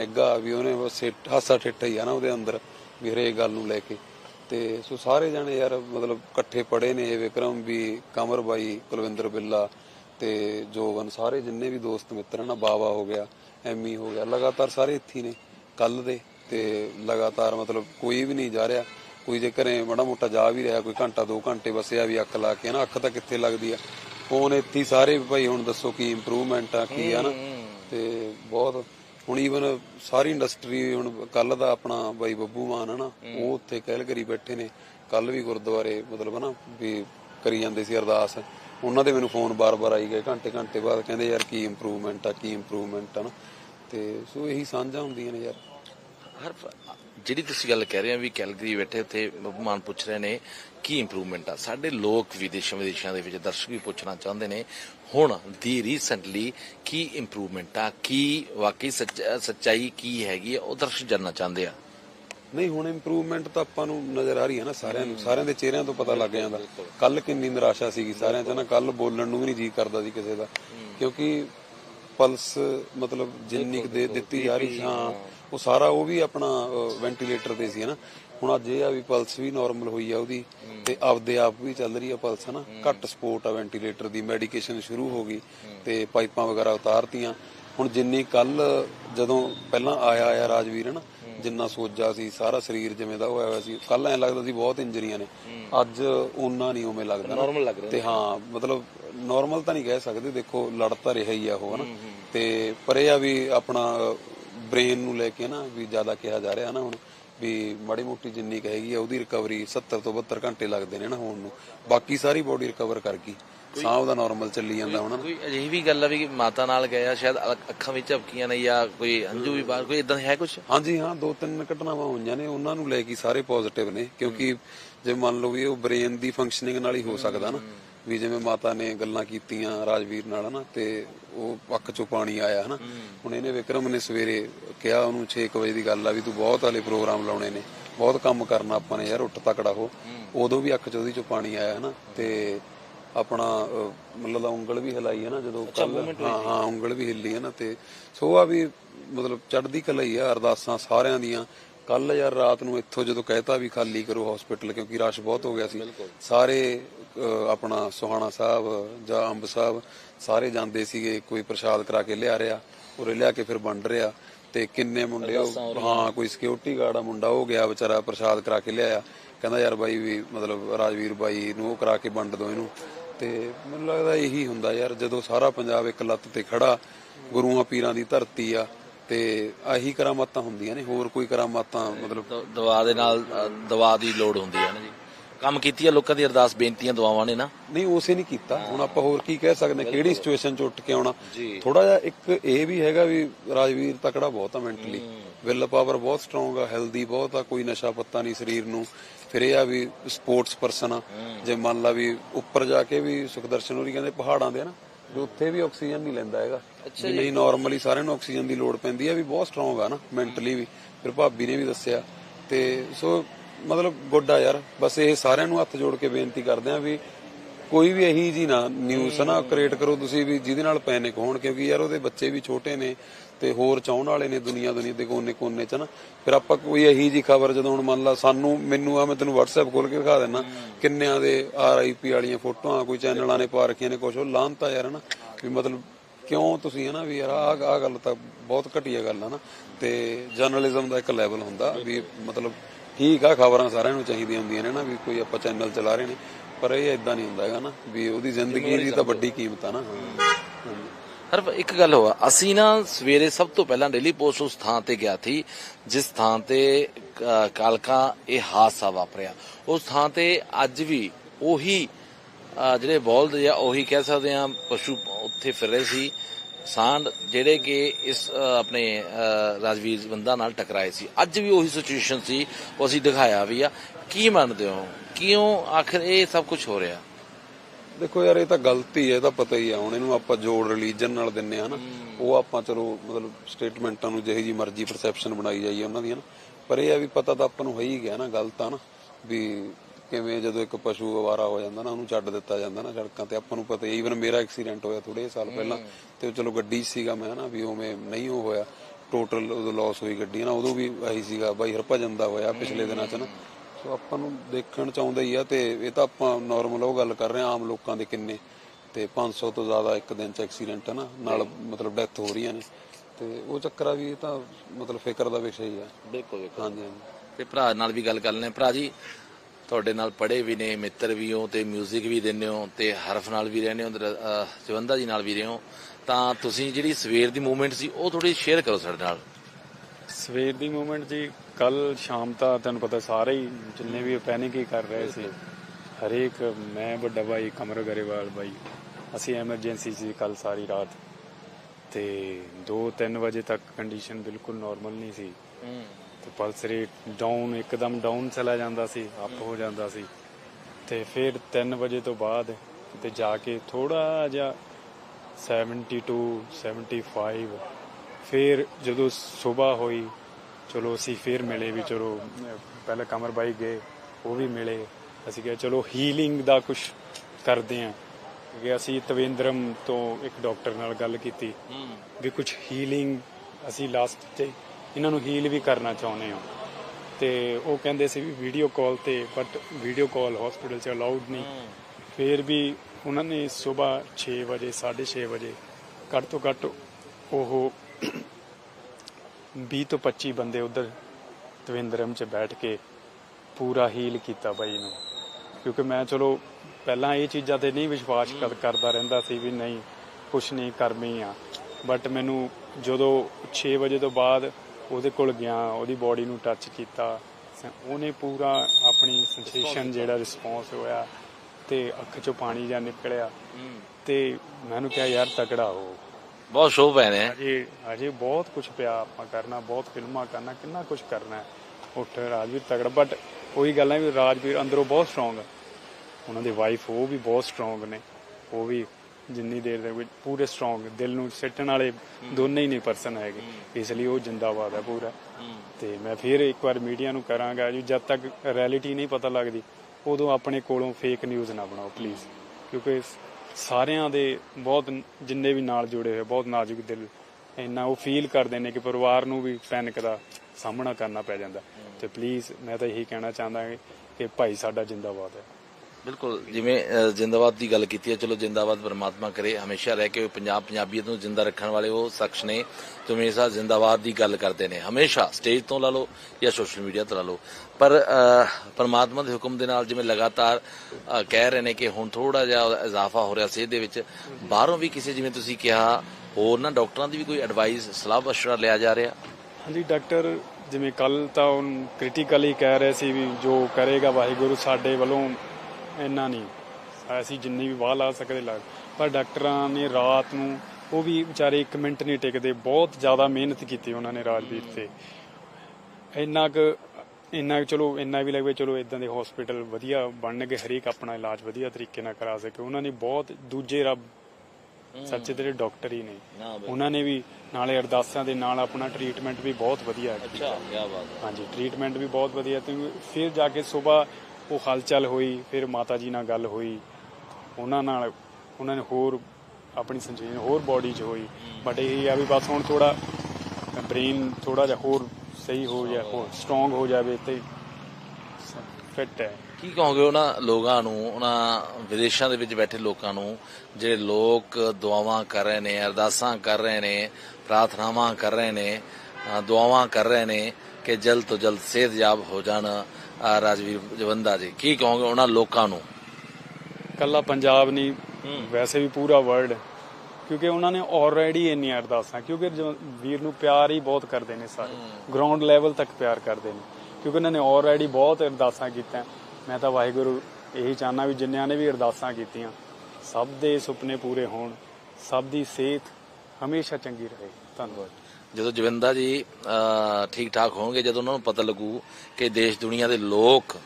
ਨਿੱਗਾ ਵੀ ਉਹਨੇ ਬਸ ਸਿੱਟ- ਹਾਸਾ ਠਿੱਠ ਹੀ ਆ ਨਾ ਉਹਦੇ ਅੰਦਰ ਵੀ ਹਰੇਕ ਗੱਲ ਨੂੰ ਲੈ ਕੇ। ਤੇ ਸੋ ਸਾਰੇ ਜਾਣੇ ਯਾਰ ਮਤਲਬ ਇਕੱਠੇ ਪੜੇ ਨੇ ਇਹ ਵਿਕਰਮ ਵੀ ਕਮਰ ਬਾਈ ਕੁਲਵਿੰਦਰ ਬਿੱਲਾ ਤੇ ਜੋਗਨ ਸਾਰੇ ਜਿੰਨੇ ਵੀ ਦੋਸਤ ਮਿੱਤਰ ਹਨ ਬਾਵਾ ਹੋ ਗਿਆ ਐਮੀ ਹੋ ਗਿਆ ਲਗਾਤਾਰ ਸਾਰੇ ਇੱਥੇ ਨੇ ਕੱਲ ਦੇ। ਤੇ ਲਗਾਤਾਰ ਮਤਲਬ ਕੋਈ ਵੀ ਨਹੀਂ ਜਾ ਰਿਹਾ ਕੋਈ ਜੇ ਘਰੇ ਮਾੜਾ ਮੋਟਾ ਜਾ ਵੀ ਰਿਹਾ ਕੋਈ ਘੰਟਾ 2 ਘੰਟੇ ਬਸ ਇਹ ਆ ਵੀ ਅੱਖ ਲਾ ਕੇ ਨਾ ਅੱਖ ਤਾਂ ਕਿੱਥੇ ਲੱਗਦੀ ਆ। ਫੋਨ ਇੱਥੇ ਸਾਰੇ ਭਾਈ ਹੁਣ ਦੱਸੋ ਕੀ ਇੰਪਰੂਵਮੈਂਟ ਆ ਕੀ ਆ ਨਾ। ਤੇ ਬਹੁਤ ਹੁਣ ਈਵਨ ਸਾਰੀ ਇੰਡਸਟਰੀ ਹੁਣ ਕੱਲ ਦਾ ਆਪਣਾ ਬਾਈ ਬੱਬੂ ਮਾਨ ਹੈ ਨਾ ਉਹ ਉੱਥੇ ਕਹਿਲ ਕਰੀ ਬੈਠੇ ਨੇ। ਕੱਲ ਵੀ ਗੁਰਦੁਆਰੇ ਮਤਲਬ ਨਾ ਵੀ ਕਰੀ ਜਾਂਦੇ ਸੀ ਅਰਦਾਸ। ਉਹਨਾਂ ਦੇ ਮੈਨੂੰ ਫੋਨ ਬਾਰ-ਬਾਰ ਆਈ ਗਏ, ਘੰਟੇ ਘੰਟੇ ਬਾਅਦ ਕਹਿੰਦੇ ਯਾਰ ਕੀ ਇੰਪਰੂਵਮੈਂਟ ਆ, ਕੀ ਇੰਪਰੂਵਮੈਂਟ ਆ ਨਾ ਤੇ ਸੋ ਇਹੀ ਸਾਂਝਾ ਹੁੰਦੀਆਂ ਨੇ ਯਾਰ। ਹਰ ਜਿਹੜੀ ਤੁਸੀਂ ਗੱਲ ਕਹਿ ਰਹੇ ਹੋ ਵੀ ਕੈਲਗਰੀ ਬੈਠੇ ਉੱਥੇ ਬੱਬੂ ਮਾਨ ਪੁੱਛ ਰਹੇ ਨੇ ਕੀ ਇੰਪਰੂਵਮੈਂਟ ਆ। ਸਾਡੇ ਲੋਕ ਵਿਦੇਸ਼ਾਂ ਵਿਦੇਸ਼ਾਂ ਦੇ ਵਿੱਚ ਦਰਸ਼ਕ ਵੀ ਪੁੱਛਣਾ ਚਾਹੁੰਦੇ ਨੇ ਹੁਣ ਦੀ ਰੀਸੈਂਟਲੀ ਕੀ ਇੰਪਰੂਵਮੈਂਟ ਆ ਕੀ ਵਾਕਈ ਸੱਚ- ਸੱਚਾਈ ਕੀ ਹੈਗੀ ਉਹ ਦਰਸ਼ਕ ਜਾਨਣਾ ਚਾਹੁੰਦੇ ਆ। ਨਹੀਂ ਹੁਣ ਇੰਪਰੂਵਮੈਂਟ ਤਾਂ ਆਪਾਂ ਨੂੰ ਨਜ਼ਰ ਆ ਰਹੀ ਹੈ ਨਾ ਸਾਰਿਆਂ ਨੂੰ। ਸਾਰਿਆਂ ਦੇ ਚਿਹਰਿਆਂ ਤੋਂ ਪਤਾ ਲੱਗ ਜਾਂਦਾ। ਕੱਲ ਕਿੰਨੀ ਨਿਰਾਸ਼ਾ ਸੀਗੀ ਸਾਰਿਆਂ 'ਚ ਨਾ ਕੱਲ ਬੋਲਣ ਨੂੰ ਵੀ ਨਹੀਂ ਜੀ ਕਰਦਾ ਸੀ ਕਿਸੇ ਦਾ। ਕਿਉਂਕਿ ਪਲਸ ਮਤਲਬ ਜਿੰਨੀ ਦੇ ਦਿੱਤੀ ਜਾ ਰਹੀ ਹਾਂ ਉਹ ਸਾਰਾ ਉਹ ਵੀ ਆਪਣਾ ਵੈਂਟੀਲੇਟਰ ਤੇ ਸੀ ਹਨਾ ਹੁਣ ਅੱਜ ਇਹ ਆ ਵੀ ਪਲਸ ਵੀ ਨਾਰਮਲ ਹੋਈ ਆ ਉਹਦੀ ਤੇ ਆਪਦੇ ਆਪ ਵੀ ਚੱਲ ਰਹੀ ਆ ਪਲਸ ਹਨਾ ਘੱਟ ਸਪੋਰਟ ਆ ਵੈਂਟੀਲੇਟਰ ਦੀ ਮੈਡੀਕੇਸ਼ਨ ਸ਼ੁਰੂ ਹੋ ਗਈ ਤੇ ਪਾਈਪਾਂ ਵਗੈਰਾ ਉਤਾਰਤੀਆਂ। ਹੁਣ ਜਿੰਨੀ ਕੱਲ ਜਦੋਂ ਪਹਿਲਾਂ ਆਇਆ ਆ ਰਾਜਵੀਰ ਹਨਾ ਜਿੰਨਾ ਸੋਜਾ ਸੀ ਸਾਰਾ ਸਰੀਰ ਜਿਵੇਂ ਦਾ ਹੋਇਆ ਹੋਇਆ ਸੀ ਕੱਲ ਐ ਲੱਗਦਾ ਸੀ ਬਹੁਤ ਇੰਜਰੀਆਂ ਨੇ। ਅੱਜ ਓਨਾ ਨਹੀਂ ਉਵੇਂ ਲੱਗਦਾ ਨਾ। Normal ਲੱਗ ਰਿਹਾ। ਤੇ ਹਾਂ ਮਤਲਬ ਨਾਰਮਲ ਤਾਂ ਨਹੀਂ ਕਹਿ ਸਕਦੇ ਦੇਖੋ ਲੜ ਤਾਂ ਰਿਹਾ ਹੀ ਆ ਉਹ ਹਨਾ ਤੇ ਪਰ ਇਹ ਆ ਵੀ ਆਪਣਾ ਬ੍ਰੇਨ ਨੂੰ ਲੈ ਕੇ ਨਾ ਵੀ ਜ਼ਿਆਦਾ ਕਿਹਾ ਜਾ ਰਿਹਾ ਨਾ ਹੁਣ ਵੀ ਮਾੜੀ ਮੋਟੀ ਜਿੰਨੀ ਕਹੇਗੀ ਉਹਦੀ ਰਿਕਵਰੀ 70 ਤੋਂ 72 ਘੰਟੇ ਲੱਗਦੇ ਨੇ ਨਾ ਹੋਣ ਨੂੰ। ਬਾਕੀ ਸਾਰੀ ਬੋਡੀ ਰਿਕਵਰ ਕਰ ਗਈ। ਸਾਹ ਉਹਦਾ ਨਾਰਮਲ ਚੱਲੀ ਜਾਂਦਾ ਹੁਣ ਕੋਈ ਅਜਿਹੀ ਵੀ ਗੱਲ ਆ ਵੀ ਮਾਤਾ ਨਾਲ ਗਿਆ ਸ਼ਾਇਦ ਅੱਖਾਂ ਵਿੱਚ ਝਪਕੀਆਂ ਨੇ ਜਾਂ ਕੋਈ ਹੰਝੂ ਵੀ ਬਾਹਰ ਕੋਈ ਇਦਾਂ ਹੈ ਕੁਝ ਹਾਂਜੀ ਹਾਂ ਦੋ ਤਿੰਨ ਘਟਨਾਵਾਂ ਹੋਈਆਂ ਨੇ ਉਹਨਾਂ ਨੂੰ ਲੈ ਕੇ ਸਾਰੇ ਪੋਜ਼ਿਟਿਵ ਨੇ ਕਿਉਂਕਿ ਜੇ ਮੰਨ ਲਓ ਵੀ ਉਹ ਬ੍ਰੇਨ ਦੀ ਫੰਕਸ਼ਨਿੰਗ ਨਾਲ ਹੀ ਹੋ ਸਕਦਾ ਨਾ। ਵੀ ਜਿਵੇਂ ਮਾਤਾ ਨੇ ਗੱਲਾਂ ਕੀਤੀਆਂ ਰਾਜਵੀਰ ਨਾਲ ਹਨਾ ਤੇ ਉਹ ਅੱਖ ਚੋਂ ਪਾਣੀ ਆਇਆ ਹਨਾ। ਹੁਣ ਇਹਨੇ ਵਿਕਰਮ ਨੇ ਸਵੇਰੇ ਕਿਹਾ ਉਹਨੂੰ 6 ਵਜੇ ਦੀ ਗੱਲ ਆ ਵੀ ਤੂੰ ਬਹੁਤ ਵਾਲੇ ਪ੍ਰੋਗਰਾਮ ਲਾਉਣੇ ਨੇ ਬਹੁਤ ਕੰਮ ਕਰਨਾ ਆਪਾਂ ਨੇ ਯਾਰ ਉੱਠ ਤਕੜਾ ਹੋ। ਉਦੋਂ ਵੀ ਅੱਖ ਚੋਂ ਉਹਦੀ ਚੋਂ ਪਾਣੀ ਆਇਆ ਹਨਾ ਤੇ ਆਪਣਾ ਮਤਲਬ ਉਂਗਲ ਵੀ ਹਿਲਾਈ ਹੈ ਨਾ ਜਦੋਂ ਕੱਲ ਹਾਂ ਹਾਂ ਉਂਗਲ ਵੀ ਹਿੱਲੀ ਹੈ ਨਾ ਤੇ ਸੋ ਆ ਵੀ ਮਤਲਬ ਚੜ੍ਹਦੀ ਕਲਾ ਹੀ ਆ ਅਰਦਾਸਾਂ ਸਾਰਿਆਂ ਦੀਆਂ। ਕੱਲ ਯਾਰ ਰਾਤ ਨੂੰ ਇੱਥੋਂ ਜਦੋਂ ਕਹਿਤਾ ਵੀ ਖਾਲੀ ਕਰੋ ਹਸਪੀਟਲ ਕਿਉਂਕਿ ਰਸ਼ ਬਹੁਤ ਹੋ ਗਿਆ ਸੀ ਸਾਰੇ ਆਪਣਾ ਸੁਹਾਣਾ ਸਾਹਿਬ ਜਾਂ ਅੰਬ ਸਾਹਿਬ ਸਾਰੇ ਜਾਂਦੇ ਸੀਗੇ ਕੋਈ ਪ੍ਰਸ਼ਾਦ ਕਰਾ ਕੇ ਲਿਆ ਰਿਹਾ ਉਰੇ ਲਿਆ ਕੇ ਫਿਰ ਵੰਡ ਰਿਹਾ ਤੇ ਕਿੰਨੇ ਮੁੰਡੇ ਉਹ ਹਾਂ ਕੋਈ ਸਿਕਿਉਰਿਟੀ ਗਾਰਡ ਆ ਮੁੰਡਾ ਹੋ ਗਿਆ ਵਿਚਾਰਾ ਪ੍ਰਸ਼ਾਦ ਕਰਾ ਕੇ ਲਿਆਇਆ ਕਹਿੰਦਾ ਯਾਰ ਬਾਈ ਵੀ ਮਤਲਬ ਰਾਜਵੀਰ ਬਾਈ ਨੂੰ ਉਹ ਕਰਾ ਕੇ ਵੰਡ ਦੋ ਇਹਨੂੰ ਤੇ ਮੈਨੂੰ ਲੱਗਦਾ ਇਹੀ ਹੁੰਦਾ ਯਾਰ ਜਦੋਂ ਸਾਰਾ ਪੰਜਾਬ ਇੱਕ ਲੱਤ ਤੇ ਖੜਾ ਗੁਰੂਆਂ ਪੀਰਾਂ ਦੀ ਧਰਤੀ ਆ ਤੇ ਆਹੀ ਕਰਾਮਾਤਾਂ ਹੁੰਦੀਆਂ ਨੇ ਹੋਰ ਕੋਈ ਕਰਾਮਾਤਾਂ ਮਤਲਬ ਦਵਾ ਦੇ ਨਾਲ ਦਵਾ ਦੀ ਲੋੜ ਹੁੰਦੀ ਹੈ ਨਾ ਜੀ। ਕੰਮ ਕੀਤੀ ਆ ਲੋਕਾਂ ਦੀ ਅਰਦਾਸ ਬੇਨਤੀਆਂ ਦੁਆਵਾਂ ਨੇ ਨਾ। ਨਹੀਂ ਉਸੇ ਨਹੀਂ ਕੀਤਾ। ਹੁਣ ਆਪਾਂ ਹੋਰ ਕੀ ਕਹਿ ਸਕਦੇ ਕਿਹੜੀ ਸਿਚੁਏਸ਼ਨ ਚ ਉੱਠ ਕੇ ਆਉਣਾ। ਥੋੜਾ ਜਿਹਾ ਇੱਕ ਇਹ ਵੀ ਹੈਗਾ ਵੀ ਰਾਜਵੀਰ ਤਕੜਾ ਬਹੁਤ ਆ ਮੈਂਟਲੀ ਵਿਲ ਪਾਵਰ ਬਹੁਤ ਸਟਰੋਂਗ ਆ ਹੈਲਦੀ ਬਹੁਤ ਆ ਕੋਈ ਨਸ਼ਾ ਪੱਤਾ ਨਹੀਂ ਸਰੀਰ ਨੂੰ। ਫਿਰ ਇਹ ਆ ਵੀ ਸਪੋਰਟਸ ਪਰਸਨ ਆ। ਜੇ ਮੰਨ ਲਾ ਵੀ ਉੱਪਰ ਜਾ ਕੇ ਵੀ ਸੁਖਦਰਸ਼ਨ ਹੋਰੀ ਕਹਿੰਦੇ ਪਹਾੜਾਂ ਦੇ ਨਾ ਵੀ ਉੱਥੇ ਵੀ ਆਕਸੀਜਨ ਨਹੀਂ ਲੈਂਦਾ ਹੈਗਾ। ਵੀ ਨਹੀਂ ਨਾਰਮਲੀ ਸਾਰਿਆਂ ਨੂੰ ਆਕਸੀਜਨ ਦੀ ਲੋੜ ਪੈਂਦੀ ਆ ਵੀ ਬਹੁਤ ਸਟਰੋਂਗ ਆ ਨਾ ਮੈਂਟਲੀ ਵੀ। ਫਿਰ ਭਾਬੀ ਨੇ ਵੀ ਦੱਸਿਆ। ਤੇ ਸੋ ਮਤਲਬ ਗੁੱਡ ਆ ਯਾਰ। ਬਸ ਇਹ ਸਾਰਿਆਂ ਨੂੰ ਹੱਥ ਜੋੜ ਕੇ ਬੇਨਤੀ ਕਰਦੇ ਆ ਵੀ ਕੋਈ ਵੀ ਇਹੀ ਜੀ ਨਾ ਨਿਊਜ਼ ਨਾ ਕ੍ਰੀਏਟ ਕਰੋ। ਤੁਸੀਂ ਵੀ ਜਿਹਦੇ ਨਾਲ ਪੈਨਿਕ ਹੋਣ ਕਿਉਂਕਿ ਯਾਰ ਉਹਦੇ ਬੱਚੇ ਵੀ ਛੋਟੇ ਨੇ। ਤੇ ਹੋਰ ਚਾਹਣ ਵਾਲੇ ਨੇ ਦੁਨੀਆ ਦੁਨੀਆ ਦੇ ਕੋਨੇ ਕੋਨੇ ਚ ਨਾ। ਫਿਰ ਆਪਾਂ ਕੋਈ ਇਹੀ ਜੀ ਖਬਰ ਜਦੋਂ ਹੁਣ ਮੰਨ ਲਾ ਸਾਨੂੰ, ਮੈਨੂੰ ਆ ਮੈਂ ਤੈਨੂੰ WhatsApp ਖੋਲ ਕੇ ਦਿਖਾ ਦਿੰਨਾ, ਕਿੰਨਿਆਂ ਦੇ ਆਰਆਈਪੀ ਵਾਲੀਆਂ ਫੋਟੋਆਂ, ਕੋਈ ਚੈਨਲਾਂ ਨੇ ਪਾ ਰੱਖੀਆਂ ਨੇ ਕੁਝ ਉਹ ਲਾਂਤਾ ਯਾਰ ਹਨਾ, ਵੀ ਮਤਲਬ ਕਿਉਂ ਤੁਸੀਂ ਹੈ ਨਾ ਵੀ ਯਾਰ ਆ ਆ ਗੱਲ ਤਾਂ ਬਹੁਤ ਘਟੀਆ ਗੱਲ ਆ ਨਾ। ਤੇ ਜਰਨਲਿਜ਼ਮ ਦਾ ਇੱਕ ਲੈਵਲ ਹੁੰਦਾ ਵੀ ਮਤਲਬ ਠੀਕ ਆ ਖਬਰਾਂ ਸਾਰਿਆਂ ਨੂੰ ਚਾਹੀਦੀਆਂ ਹੁੰਦੀਆਂ ਨੇ ਨਾ, ਵੀ ਕੋਈ ਆਪਾਂ ਚੈਨਲ ਚਲਾ ਰਹੇ ਨੇ, ਪਰ ਇਹ ਇਦਾਂ ਨਹੀਂ ਹੁੰਦਾ ਹੈਗਾ ਨਾ, ਵੀ ਉਹਦੀ ਜ਼ਿੰਦਗੀ ਦੀ ਤਾਂ ਵੱਡੀ ਕੀਮਤ ਆ ਨਾ। ਹਰ ਇੱਕ ਗੱਲ ਹੋਆ ਅਸੀਂ ਨਾ ਸਵੇਰੇ ਸਭ ਤੋਂ ਪਹਿਲਾਂ ਡੇਲੀ ਪੋਸਟ ਉਸ ਥਾਂ ਤੇ ਗਿਆ ਸੀ ਜਿਸ ਥਾਂ ਤੇ ਅ, ਕਾਲਕਾ ਇਹ ਹਾਦਸਾ ਵਾਪਰਿਆ। ਉਸ ਥਾਂ ਤੇ ਅੱਜ ਵੀ ਉਹੀ ਜਿਹੜੇ ਬੌਲਦ ਜਾਂ ਉਹੀ ਕਹਿ ਸਕਦੇ ਆ ਪਸ਼ੂ ਉੱਥੇ ਫਿਰ ਰਹੇ ਸੀ। ਸਾਂਡ ਜਿਹੜੇ ਕਿ ਇਸ ਆਪਣੇ ਰਾਜਵੀਰ ਬੰਦਾ ਨਾਲ ਟਕਰਾਏ ਸੀ। ਅੱਜ ਵੀ ਉਹੀ ਸਿਚੁਏਸ਼ਨ ਸੀ ਉਹ ਅਸੀਂ ਦਿਖਾਇਆ ਵੀ ਆ। ਕੀ ਮੰਨਦੇ ਹੋ? ਕਿਉਂ ਆਖਿਰ ਇਹ ਸਭ ਕੁਝ ਹੋ ਰਿਹਾ? ਦੇਖੋ ਯਾਰ ਇਹ ਤਾਂ ਗਲਤੀ ਹੈ ਇਹ ਤਾਂ ਪਤਾ ਹੀ ਆ। ਹੁਣ ਇਹਨੂੰ ਆਪਾਂ ਜੋੜ ਰਿਲੀਜਨ ਨਾਲ ਦਿੰਨੇ ਆ ਨਾ ਉਹ ਆਪਾਂ ਚਲੋ ਮਤਲਬ ਸਟੇਟਮੈਂਟਾਂ ਨੂੰ ਜਿਹੀ ਜੀ ਮਰਜ਼ੀ ਪਰਸੈਪਸ਼ਨ ਬਣਾਈ ਜਾਈਏ ਉਹਨਾਂ ਦੀ ਨਾ। ਪਰ ਇਹ ਆ ਵੀ ਪਤਾ ਤਾਂ ਆਪਾਂ ਨੂੰ ਹੈ ਹੀ ਗਿਆ ਨਾ ਗਲਤ ਆ ਨਾ ਵੀ ਕਿਵੇਂ ਜਦੋਂ ਇੱਕ ਪਸ਼ੂ ਅਵਾਰਾ ਹੋ ਜਾਂਦਾ ਨਾ ਉਹਨੂੰ ਛੱਡ ਦਿੱਤਾ ਜਾਂਦਾ ਨਾ ਸੜਕਾਂ ਤੇ। ਆਪਾਂ ਨੂੰ ਪਤਾ ਈਵਨ ਮੇਰਾ ਐਕਸੀਡੈਂਟ ਹੋਇਆ ਥੋੜੇ ਸਾਲ ਪਹਿਲਾਂ ਤੇ ਉਹ ਚਲੋ ਗੱਡੀ ਸੀਗਾ ਮੈਂ ਨਾ ਵੀ ਉਵੇਂ ਨਹੀਂ ਉਹ ਹੋਇਆ। ਟੋਟਲ ਉਦੋਂ ਲਾਸ ਹੋਈ ਗੱਡੀ ਨਾ ਉਦੋਂ ਵੀ ਆਹੀ ਸੀਗਾ ਬਾਈ ਹਰਭਜਨ ਦਾ ਹੋਇਆ ਪਿਛਲੇ ਦਿਨਾਂ 'ਚ ਨਾ। ਸੋ ਆਪਾਂ ਨੂੰ ਦੇਖਣ ਚ ਆਉਂਦਾ ਹੀ ਆ ਤੇ ਇਹ ਤਾਂ ਆਪਾਂ ਨਾਰਮਲ ਉਹ ਗੱਲ ਕਰ ਰਹੇ ਆ ਆਮ ਲੋਕਾਂ ਦੇ ਕਿੰਨੇ। ਤੇ 500 ਤੋਂ ਜ਼ਿਆਦਾ ਇੱਕ ਦਿਨ ਚ ਐਕਸੀਡੈਂਟ ਹੈ ਨਾ ਨਾਲ ਮਤਲਬ ਡੈਥ ਹੋ ਰਹੀਆਂ ਨੇ। ਤੇ ਉਹ ਚੱਕਰਾ ਵੀ ਇਹ ਤਾਂ ਮਤਲਬ ਫਿਕਰ ਦਾ ਵਿਸ਼ਾ ਹੀ ਆ। ਬਿਲਕੁਲ ਹਾਂਜੀ ਹਾਂਜੀ। ਤੇ ਭਰਾ ਨਾਲ ਵੀ ਗੱਲ ਕਰ ਲੈਣੇ ਭਰਾ ਜੀ ਤੁਹਾਡੇ ਨਾਲ ਪੜ੍ਹੇ ਵੀ ਨੇ ਮਿੱਤਰ ਵੀ ਹੋ ਤੇ 뮤직 ਵੀ ਦਿੰਦੇ ਹੋ ਤੇ ਹਰਫ ਨਾਲ ਵੀ ਰਹਿੰਦੇ ਹੋ ਜਵੰਦਾ ਜੀ ਨਾਲ ਵੀ ਰਹੇ ਹੋ। ਤਾਂ ਤੁਸੀਂ ਜਿਹੜੀ ਸਵੇਰ ਦੀ ਮੂਵਮੈਂਟ ਸੀ ਉਹ ਥੋੜੀ ਸ਼ੇਅਰ ਕਰੋ ਸਾਡੇ ਨਾਲ। ਸਵੇਰ ਦੀ ਮੂਵਮੈਂਟ ਜੀ ਕੱਲ ਸ਼ਾਮ ਤਾਂ ਤੁਹਾਨੂੰ ਪਤਾ ਸਾਰੇ ਹੀ ਜਿੰਨੇ ਵੀ ਪੈਨਿਕ ਹੀ ਕਰ ਰਹੇ ਸੀ। ਹਰੇਕ ਮੈਂ ਵੱਡਾ ਭਾਈ ਕਮਰ ਗਰੇਵਾਲ ਭਾਈ ਅਸੀਂ ਐਮਰਜੈਂਸੀ ਸੀ ਕੱਲ ਸਾਰੀ ਰਾਤ। ਤੇ 2-3 ਵਜੇ ਤੱਕ ਕੰਡੀਸ਼ਨ ਬਿਲਕੁਲ ਨਾਰਮਲ ਨਹੀਂ ਸੀ। ਤੇ ਪਲਸ ਰੇਟ ਡਾਊਨ ਇੱਕਦਮ ਡਾਊਨ ਚਲਾ ਜਾਂਦਾ ਸੀ ਅਪ ਹੋ ਜਾਂਦਾ ਸੀ। ਤੇ ਫਿਰ 3 ਵਜੇ ਤੋਂ ਬਾਅਦ ਕਿਤੇ ਜਾ ਕੇ ਥੋੜਾ ਜਿਹਾ 72 75 ਫਿਰ ਜਦੋਂ ਸਵੇਰ ਹੋਈ ਚਲੋ ਅਸੀਂ ਫਿਰ ਮਿਲੇ ਵੀ ਚਲੋ ਪਹਿਲਾਂ ਕਮਰ ਬਾਈ ਗਏ ਉਹ ਵੀ ਮਿਲੇ। ਅਸੀਂ ਕਿਹਾ ਚਲੋ ਹੀਲਿੰਗ ਦਾ ਕੁਝ ਕਰਦੇ ਆਂ ਕਿ ਅਸੀਂ ਤਵਿੰਦਰਮ ਤੋਂ ਇੱਕ ਡਾਕਟਰ ਨਾਲ ਗੱਲ ਕੀਤੀ ਵੀ ਕੁਝ ਹੀਲਿੰਗ ਅਸੀਂ ਲਾਸਟ ਤੇ ਇਹਨਾਂ ਨੂੰ ਹੀਲ ਵੀ ਕਰਨਾ ਚਾਹੁੰਦੇ ਹਾਂ। ਤੇ ਉਹ ਕਹਿੰਦੇ ਸੀ ਵੀ ਵੀਡੀਓ ਕਾਲ ਤੇ ਬਟ ਵੀਡੀਓ ਕਾਲ ਹਸਪੀਟਲ 'ਚ ਅਲਾਉਡ ਨਹੀਂ। ਫਿਰ ਵੀ ਉਹਨਾਂ ਨੇ ਸਵੇਰ 6 ਵਜੇ 6:30 ਵਜੇ ਘੱਟ ਤੋਂ ਘੱਟ ਉਹ 20 ਤੋਂ 25 ਬੰਦੇ ਉਧਰ ਤਵਿੰਦਰਮ 'ਚ ਬੈਠ ਕੇ ਪੂਰਾ ਹੀਲ ਕੀਤਾ ਬਾਈ ਨੂੰ। ਕਿਉਂਕਿ ਮੈਂ ਚਲੋ ਪਹਿਲਾਂ ਇਹ ਚੀਜ਼ਾਂ ਤੇ ਨਹੀਂ ਵਿਸ਼ਵਾਸ ਕਰ- ਕਰਦਾ ਰਹਿੰਦਾ ਸੀ ਵੀ ਨਹੀਂ ਕੁਛ ਨਹੀਂ ਕਰਮੀ ਆ। ਬਟ ਮੈਨੂੰ ਜਦੋਂ 6 ਵਜੇ ਤੋਂ ਬਾਅਦ ਉਹਦੇ ਕੋਲ ਗਿਆ ਉਹਦੀ ਬਾਡੀ ਨੂੰ ਟੱਚ ਕੀਤਾ ਉਹਨੇ ਪੂਰਾ ਆਪਣੀ ਸੈਂਸੇਸ਼ਨ ਜਿਹੜਾ ਰਿਸਪੌਂਸ ਹੋਇਆ ਤੇ ਅੱਖ ਚੋਂ ਪਾਣੀ ਜਾਂ ਨਿਕਲਿਆ। ਤੇ ਮੈਨੂੰ ਕਿਹਾ ਯਾਰ ਤਕੜਾ ਹੋ। ਬਹੁਤ ਸ਼ੋਭ ਹੈ ਨੇ। ਅਜੇ ਅਜੇ ਬਹੁਤ ਕੁਝ ਪਿਆ ਆਪਾਂ ਕਰਨਾ ਬਹੁਤ ਫਿਲਮਾਂ ਕਰਨਾ ਕਿੰਨਾ ਕੁਝ ਕਰਨਾ। ਉੱਠ ਰਾਜਵੀਰ ਤਗੜਾ ਬਟ ਉਹੀ ਗੱਲ ਹੈ ਵੀ ਰਾਜਵੀਰ ਅੰਦਰੋਂ ਬਹੁਤ ਸਟਰੋਂਗ ਹੈ ਉਹਨਾਂ ਦੀ ਵਾਈਫ ਉਹ ਵੀ ਬਹੁਤ ਸਟਰੋਂਗ ਨੇ। ਉਹ ਵੀ ਜਿੰਨੀ ਦੇਰ ਦੇ ਵਿੱਚ ਪੂਰੇ ਸਟਰੋਂਗ ਦਿਲ ਨੂੰ ਸਿੱਟਣ ਵਾਲੇ ਦੋਨੇ ਹੀ ਨਹੀਂ ਪਰਸਨ ਹੈਗੇ। ਇਸ ਲਈ ਉਹ ਜਿੰਦਾਬਾਦ ਹੈ ਪੂਰਾ। ਤੇ ਮੈਂ ਫਿਰ ਇੱਕ ਵਾਰ ਮੀਡੀਆ ਨੂੰ ਕਰਾਂਗਾ ਜੀ ਜਦ ਤੱਕ ਰਿਐਲਿਟੀ ਨਹੀਂ ਪਤਾ ਲੱਗਦੀ ਉਦੋਂ ਆਪਣੇ ਕੋਲੋਂ ਫੇਕ ਨਿਊਜ਼ ਨਾ ਬਣਾਓ ਪਲੀਜ਼ ਕਿਉਂਕਿ ਸਾਰਿਆਂ ਦੇ ਬਹੁਤ ਜਿੰਨੇ ਵੀ ਨਾਲ ਜੁੜੇ ਹੋਏ, ਬਹੁਤ ਨਾਜ਼ੁਕ ਦਿਲ ਇੰਨਾ ਉਹ ਫੀਲ ਕਰਦੇ ਨੇ ਕਿ ਪਰਿਵਾਰ ਨੂੰ ਵੀ ਪੈਨਿਕ ਦਾ ਸਾਹਮਣਾ ਕਰਨਾ ਪੈ ਜਾਂਦਾ। ਤੇ ਪਲੀਜ਼ ਮੈਂ ਤਾਂ ਇਹੀ ਕਹਿਣਾ ਚਾਹੁੰਦਾ ਕਿ ਭਾਈ ਸਾਡਾ ਜਿੰਦਾਬਾਦ ਹੈ। ਬਿਲਕੁਲ, ਜਿਵੇਂ ਜਿੰਦਾਬਾਦ ਦੀ ਗੱਲ ਕੀਤੀ ਹੈ, ਚਲੋ ਜਿੰਦਾਬਾਦ ਪਰਮਾਤਮਾ ਕਰੇ, ਹਮੇਸ਼ਾ ਰਹਿ ਕੇ ਪੰਜਾਬ ਪੰਜਾਬੀਅਤ ਨੂੰ ਜਿੰਦਾ ਰੱਖਣ ਵਾਲੇ ਉਹ ਸ਼ਖਸ ਨੇ, ਜੋ ਹਮੇਸ਼ਾ ਜਿੰਦਾਬਾਦ ਦੀ ਗੱਲ ਕਰਦੇ ਨੇ। ਹਮੇਸ਼ਾ ਸਟੇਜ ਤੋਂ ਲਾ ਲਓ ਜਾਂ ਸੋਸ਼ਲ ਮੀਡੀਆ ਤੋਂ ਲਾ ਲਓ। ਪਰ ਪਰਮਾਤਮਾ ਦੇ ਹੁਕਮ ਦੇ ਨਾਲ ਜਿਵੇਂ ਲਗਾਤਾਰ ਕਹਿ ਰਹੇ ਨੇ ਕਿ ਹੁਣ ਥੋੜਾ ਜਿਹਾ ਇਜ਼ਾਫਾ ਹੋ ਰਿਹਾ ਸਿਹਤ ਦੇ ਵਿੱਚ, ਬਾਹਰੋਂ ਵੀ ਕਿਸੇ, ਜਿਵੇਂ ਤੁਸੀਂ ਕਿਹਾ, ਹੋਰ ਨਾ ਡਾਕਟਰਾਂ ਦੀ ਵੀ ਕੋਈ ਐਡਵਾਈਸ ਸਲਾਹ ਮਸ਼ਵਰਾ ਲਿਆ ਜਾ ਰਿਹਾ? ਹਾਂਜੀ, ਡਾਕਟਰ, ਜਿਵੇਂ ਕੱਲ ਤਾਂ ਉਹ ਕ੍ਰਿਟੀਕਲੀ ਕਹਿ ਰਹੇ ਸੀ ਵੀ ਜੋ ਕਰੇਗਾ ਵਾਹਿਗੁਰੂ ਸਾਡੇ ਵੱਲੋਂ ਇੰਨਾ ਨਹੀਂ। ਅਸੀਂ ਜਿੰਨੀ ਵੀ ਵਾਹ ਲਾ ਸਕਦੇ ਲਾ ਪਰ ਡਾਕਟਰਾਂ ਨੇ ਰਾਤ ਨੂੰ ਉਹ ਵੀ ਵਿਚਾਰੇ 1 ਮਿੰਟ ਨਹੀਂ ਟਿਕਦੇ। ਬਹੁਤ ਜ਼ਿਆਦਾ ਮਿਹਨਤ ਕੀਤੀ ਉਹਨਾਂ ਨੇ ਰਾਜਵੀਰ ਤੇ। ਇੰਨਾ ਕੁ ਇੰਨਾ ਚਲੋ ਇੰਨਾ ਵੀ ਲੱਗਵੇ ਚਲੋ ਇਦਾਂ ਦੇ ਹਸਪੀਟਲ ਵਧੀਆ ਬਣਨਗੇ ਹਰੇਕ ਆਪਣਾ ਇਲਾਜ ਵਧੀਆ ਤਰੀਕੇ ਨਾਲ ਕਰਾ ਸਕੇ। ਉਹਨਾਂ ਨੇ ਬਹੁਤ ਦੂਜੇ ਰੱਬ ਸੱਚੇ ਤੇਰੇ ਡਾਕਟਰ ਹੀ ਨੇ। ਉਹਨਾਂ ਨੇ ਵੀ ਨਾਲੇ ਅਰਦਾਸਾਂ ਦੇ ਨਾਲ ਆਪਣਾ ਟ੍ਰੀਟਮੈਂਟ ਵੀ ਬਹੁਤ ਵਧੀਆ ਹੈ ਅੱਛਾ ਕੀ ਬਾਤ ਹਾਂਜੀ ਟ੍ਰੀਟਮੈਂਟ ਵੀ ਬਹੁਤ ਵਧੀਆ। ਤੇ ਫਿਰ ਜਾ ਕੇ ਸਵੇਰ ਉਹ ਹਲਚਲ ਹੋਈ, ਫਿਰ ਮਾਤਾ ਜੀ ਨਾਲ ਗੱਲ ਹੋਈ। ਉਹਨਾਂ ਨਾਲ ਉਹਨਾਂ ਨੇ ਹੋਰ ਆਪਣੀ ਸੰਜੀਵਨ ਹੋਰ ਬਾਡੀ 'ਚ ਹੋਈ। ਬਟ ਇਹ ਆ ਵੀ ਬਸ ਹੁਣ ਥੋੜਾ ਬ੍ਰੇਨ ਥੋੜਾ ਜਿਹਾ ਹੋਰ ਸਹੀ ਹੋ ਜਾ ਹੋਰ ਸਟਰੋਂਗ ਹੋ ਜਾਵੇ ਤੇ ਫਿੱਟ ਹੈ। ਕੀ ਕਹੋਗੇ ਉਹਨਾਂ ਲੋਕਾਂ ਨੂੰ, ਉਹਨਾਂ ਵਿਦੇਸ਼ਾਂ ਦੇ ਵਿੱਚ ਬੈਠੇ ਲੋਕਾਂ ਨੂੰ, ਜਿਹੜੇ ਲੋਕ ਦੁਆਵਾਂ ਕਰ ਰਹੇ ਨੇ, ਅਰਦਾਸਾਂ ਕਰ ਰਹੇ ਨੇ, ਪ੍ਰਾਰਥਨਾਵਾਂ ਕਰ ਰਹੇ ਨੇ ਦੁਆਵਾਂ ਕਰ ਰਹੇ ਨੇ ਕਿ ਜਲਦ ਤੋਂ ਜਲਦ ਸਿਹਤਯਾਬ ਹੋ ਜਾਣ ਅ, ਰਾਜਵੀਰ ਜਵੰਦਾ ਜੀ ਕੀ ਕਹੋਗੇ ਉਹਨਾਂ ਲੋਕਾਂ ਨੂੰ? ਕੱਲਾ ਪੰਜਾਬ ਨਹੀਂ ਵੈਸੇ ਵੀ ਪੂਰਾ ਵਰਲਡ ਕਿਉਂਕਿ ਉਹਨਾਂ ਨੇ ਆਲਰੇਡੀ ਇੰਨੀਆਂ ਅਰਦਾਸਾਂ ਕਿਉਂਕਿ ਵੀਰ ਨੂੰ ਪਿਆਰ ਹੀ ਬਹੁਤ ਕਰਦੇ ਨੇ ਸਾਰੇ। ਗਰਾਊਂਡ ਲੈਵਲ ਤੱਕ ਪਿਆਰ ਕਰਦੇ ਨੇ। ਕਿਉਂਕਿ ਉਹਨਾਂ ਨੇ ਆਲਰੇਡੀ ਬਹੁਤ ਅਰਦਾਸਾਂ ਕੀਤੀਆਂ। ਮੈਂ ਤਾਂ ਵਾਹਿਗੁਰੂ ਇਹੀ ਚਾਹਨਾ ਵੀ ਜਿੰਨਿਆਂ ਨੇ ਵੀ ਅਰਦਾਸਾਂ ਕੀਤੀਆਂ ਸਭ ਦੇ ਸੁਪਨੇ ਪੂਰੇ ਹੋਣ ਸਭ ਦੀ ਸਿਹਤ ਹਮੇਸ਼ਾ ਚੰਗੀ ਰਹੇ। ਧੰਨਵਾਦ। ਜਦੋਂ ਜਵੰਦਾ ਜੀ ਠੀਕ ਠਾਕ ਹੋਣਗੇ ਜਦੋਂ ਉਹਨਾਂ ਨੂੰ ਪਤਾ ਲੱਗੂ ਕਿ ਦੇਸ਼ ਦੁਨੀਆ ਦੇ ਲੋਕ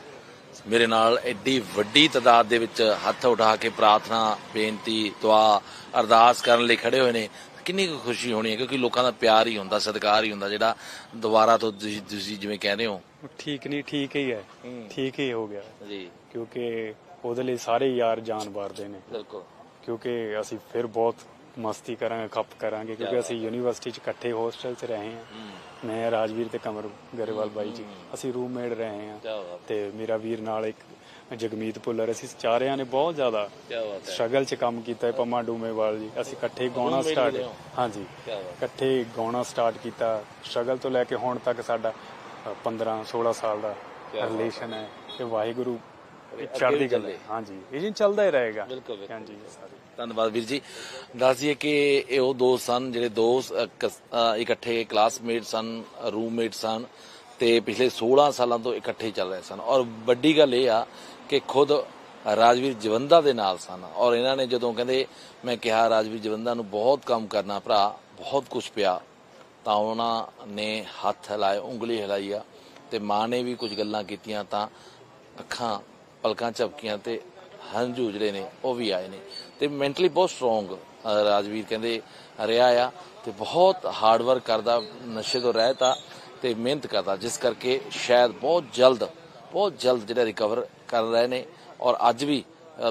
ਮੇਰੇ ਨਾਲ ਐਡੀ ਵੱਡੀ ਤਾਦਾਦ ਦੇ ਵਿੱਚ ਹੱਥ ਉਠਾ ਕੇ ਪ੍ਰਾਰਥਨਾ ਬੇਨਤੀ ਦੁਆ ਅਰਦਾਸ ਕਰਨ ਲਈ ਖੜੇ ਹੋਏ ਨੇ ਕਿੰਨੀ ਕੁ ਖੁਸ਼ੀ ਹੋਣੀ ਹੈ ਕਿਉਂਕਿ ਲੋਕਾਂ ਦਾ ਪਿਆਰ ਹੀ ਹੁੰਦਾ ਸਤਿਕਾਰ ਹੀ ਹੁੰਦਾ ਜਿਹੜਾ ਦੁਬਾਰਾ ਤੋਂ ਤੁਸੀਂ ਜਿਵੇਂ ਕਹਿੰਦੇ ਹੋ। ਠੀਕ ਨਹੀਂ ਠੀਕ ਹੀ ਹੈ। ਠੀਕ ਹੀ ਹੋ ਗਿਆ। ਜੀ। ਕਿਉਂਕਿ ਉਹਦੇ ਲਈ ਸਾਰੇ ਯਾਰ ਜਾਨ ਵਾਰਦੇ ਨੇ। ਬਿਲਕੁਲ। ਕਿਉਂਕਿ ਅਸੀਂ ਫਿਰ ਬਹੁਤ ਮਸਤੀ ਕਰਾਂਗੇ ਖੱਪ ਕਰਾਂਗੇ ਕਿਉਂਕਿ ਅਸੀਂ ਯੂਨੀਵਰਸਿਟੀ 'ਚ ਇਕੱਠੇ ਹੋਸਟਲ 'ਚ ਰਹੇ ਹਾਂ। ਮੈਂ ਰਾਜਵੀਰ ਤੇ ਕਮਰ ਗਰੇਵਾਲ ਬਾਈ ਜੀ। ਅਸੀਂ ਰੂਮਮੇਟ ਰਹੇ ਹਾਂ। ਤੇ ਮੇਰਾ ਵੀਰ ਨਾਲ ਇੱਕ ਜਗਮੀਤ ਭੁੱਲਰ ਅਸੀਂ ਚਾਰਿਆਂ ਨੇ ਬਹੁਤ ਜ਼ਿਆਦਾ ਸਟਰਗਲ 'ਚ ਕੰਮ ਕੀਤਾ ਹੈ ਪਮਾ ਡੂਮੇਵਾਲ ਜੀ। ਅਸੀਂ ਇਕੱਠੇ ਗਾਉਣਾ ਸਟਾਰਟ? ਹਾਂਜੀ। ਇਕੱਠੇ ਗਾਉਣਾ ਸਟਾਰਟ ਕੀਤਾ। ਸਟਰਗਲ ਤੋਂ ਲੈ ਕੇ ਹੁਣ ਤੱਕ ਸਾਡਾ ਅ, 15 16 ਸਾਲ ਦਾ। ਰਿਲੇਸ਼ਨ ਹੈ। ਤੇ ਵਾਹਿਗੁਰੂ ਚੜ੍ਹਦੀ ਕਲਾ ਚੱਲੇ। ਹਾਂਜੀ। ਇਹ ਜੀ ਚੱਲਦਾ ਹੀ ਰਹੇਗਾ। ਬਿਲਕੁਲ। ਹਾਂਜੀ। ਧੰਨਵਾਦ ਵੀਰ ਜੀ। ਦੱਸ ਦਈਏ ਕਿ ਇਹ ਉਹ ਦੋਸਤ ਸਨ ਜਿਹੜੇ ਦੋਸਤ ਇਕੱਠੇ ਕਲਾਸਮੇਟ ਸਨ ਰੂਮਮੇਟ ਸਨ ਤੇ ਪਿਛਲੇ 16 ਸਾਲਾਂ ਤੋਂ ਇਕੱਠੇ ਚੱਲ ਰਹੇ ਸਨ। ਔਰ ਵੱਡੀ ਗੱਲ ਇਹ ਆ ਕਿ ਖੁਦ ਰਾਜਵੀਰ ਜਵੰਦਾ ਦੇ ਨਾਲ ਸਨ ਔਰ ਇਹਨਾਂ ਨੇ ਜਦੋਂ ਕਹਿੰਦੇ ਮੈਂ ਕਿਹਾ ਰਾਜਵੀਰ ਜਵੰਦਾ ਨੂੰ ਬਹੁਤ ਕੰਮ ਕਰਨਾ ਭਰਾ ਬਹੁਤ ਕੁਝ ਪਿਆ। ਤਾਂ ਉਹਨਾਂ ਨੇ ਹੱਥ ਹਿਲਾਏ ਉਂਗਲੀ ਹਿਲਾਈ ਆ ਤੇ ਮਾਂ ਨੇ ਵੀ ਕੁਝ ਗੱਲਾਂ ਕੀਤੀਆਂ ਤਾਂ ਅੱਖਾਂ ਪਲਕਾਂ ਝਪਕੀਆਂ ਤੇ ਹੰਝੂ ਜਿਹੜੇ ਨੇ, ਉਹ ਵੀ ਆਏ ਨੇ। ਤੇ ਮੈਂਟਲੀ ਬਹੁਤ ਸਟਰੋਂਗ ਰਾਜਵੀਰ ਕਹਿੰਦੇ ਰਿਹਾ ਆ ਤੇ ਬਹੁਤ ਹਾਰਡ ਵਰਕ ਕਰਦਾ, ਨਸ਼ੇ ਤੋਂ ਰਹਿਤ ਆ ਤੇ ਮਿਹਨਤ ਕਰਦਾ, ਜਿਸ ਕਰਕੇ ਸ਼ਾਇਦ ਬਹੁਤ ਜਲਦ ਬਹੁਤ ਜਲਦ ਜਿਹੜਾ ਰਿਕਵਰ ਕਰ ਰਹੇ ਨੇ। ਔਰ ਅੱਜ ਵੀ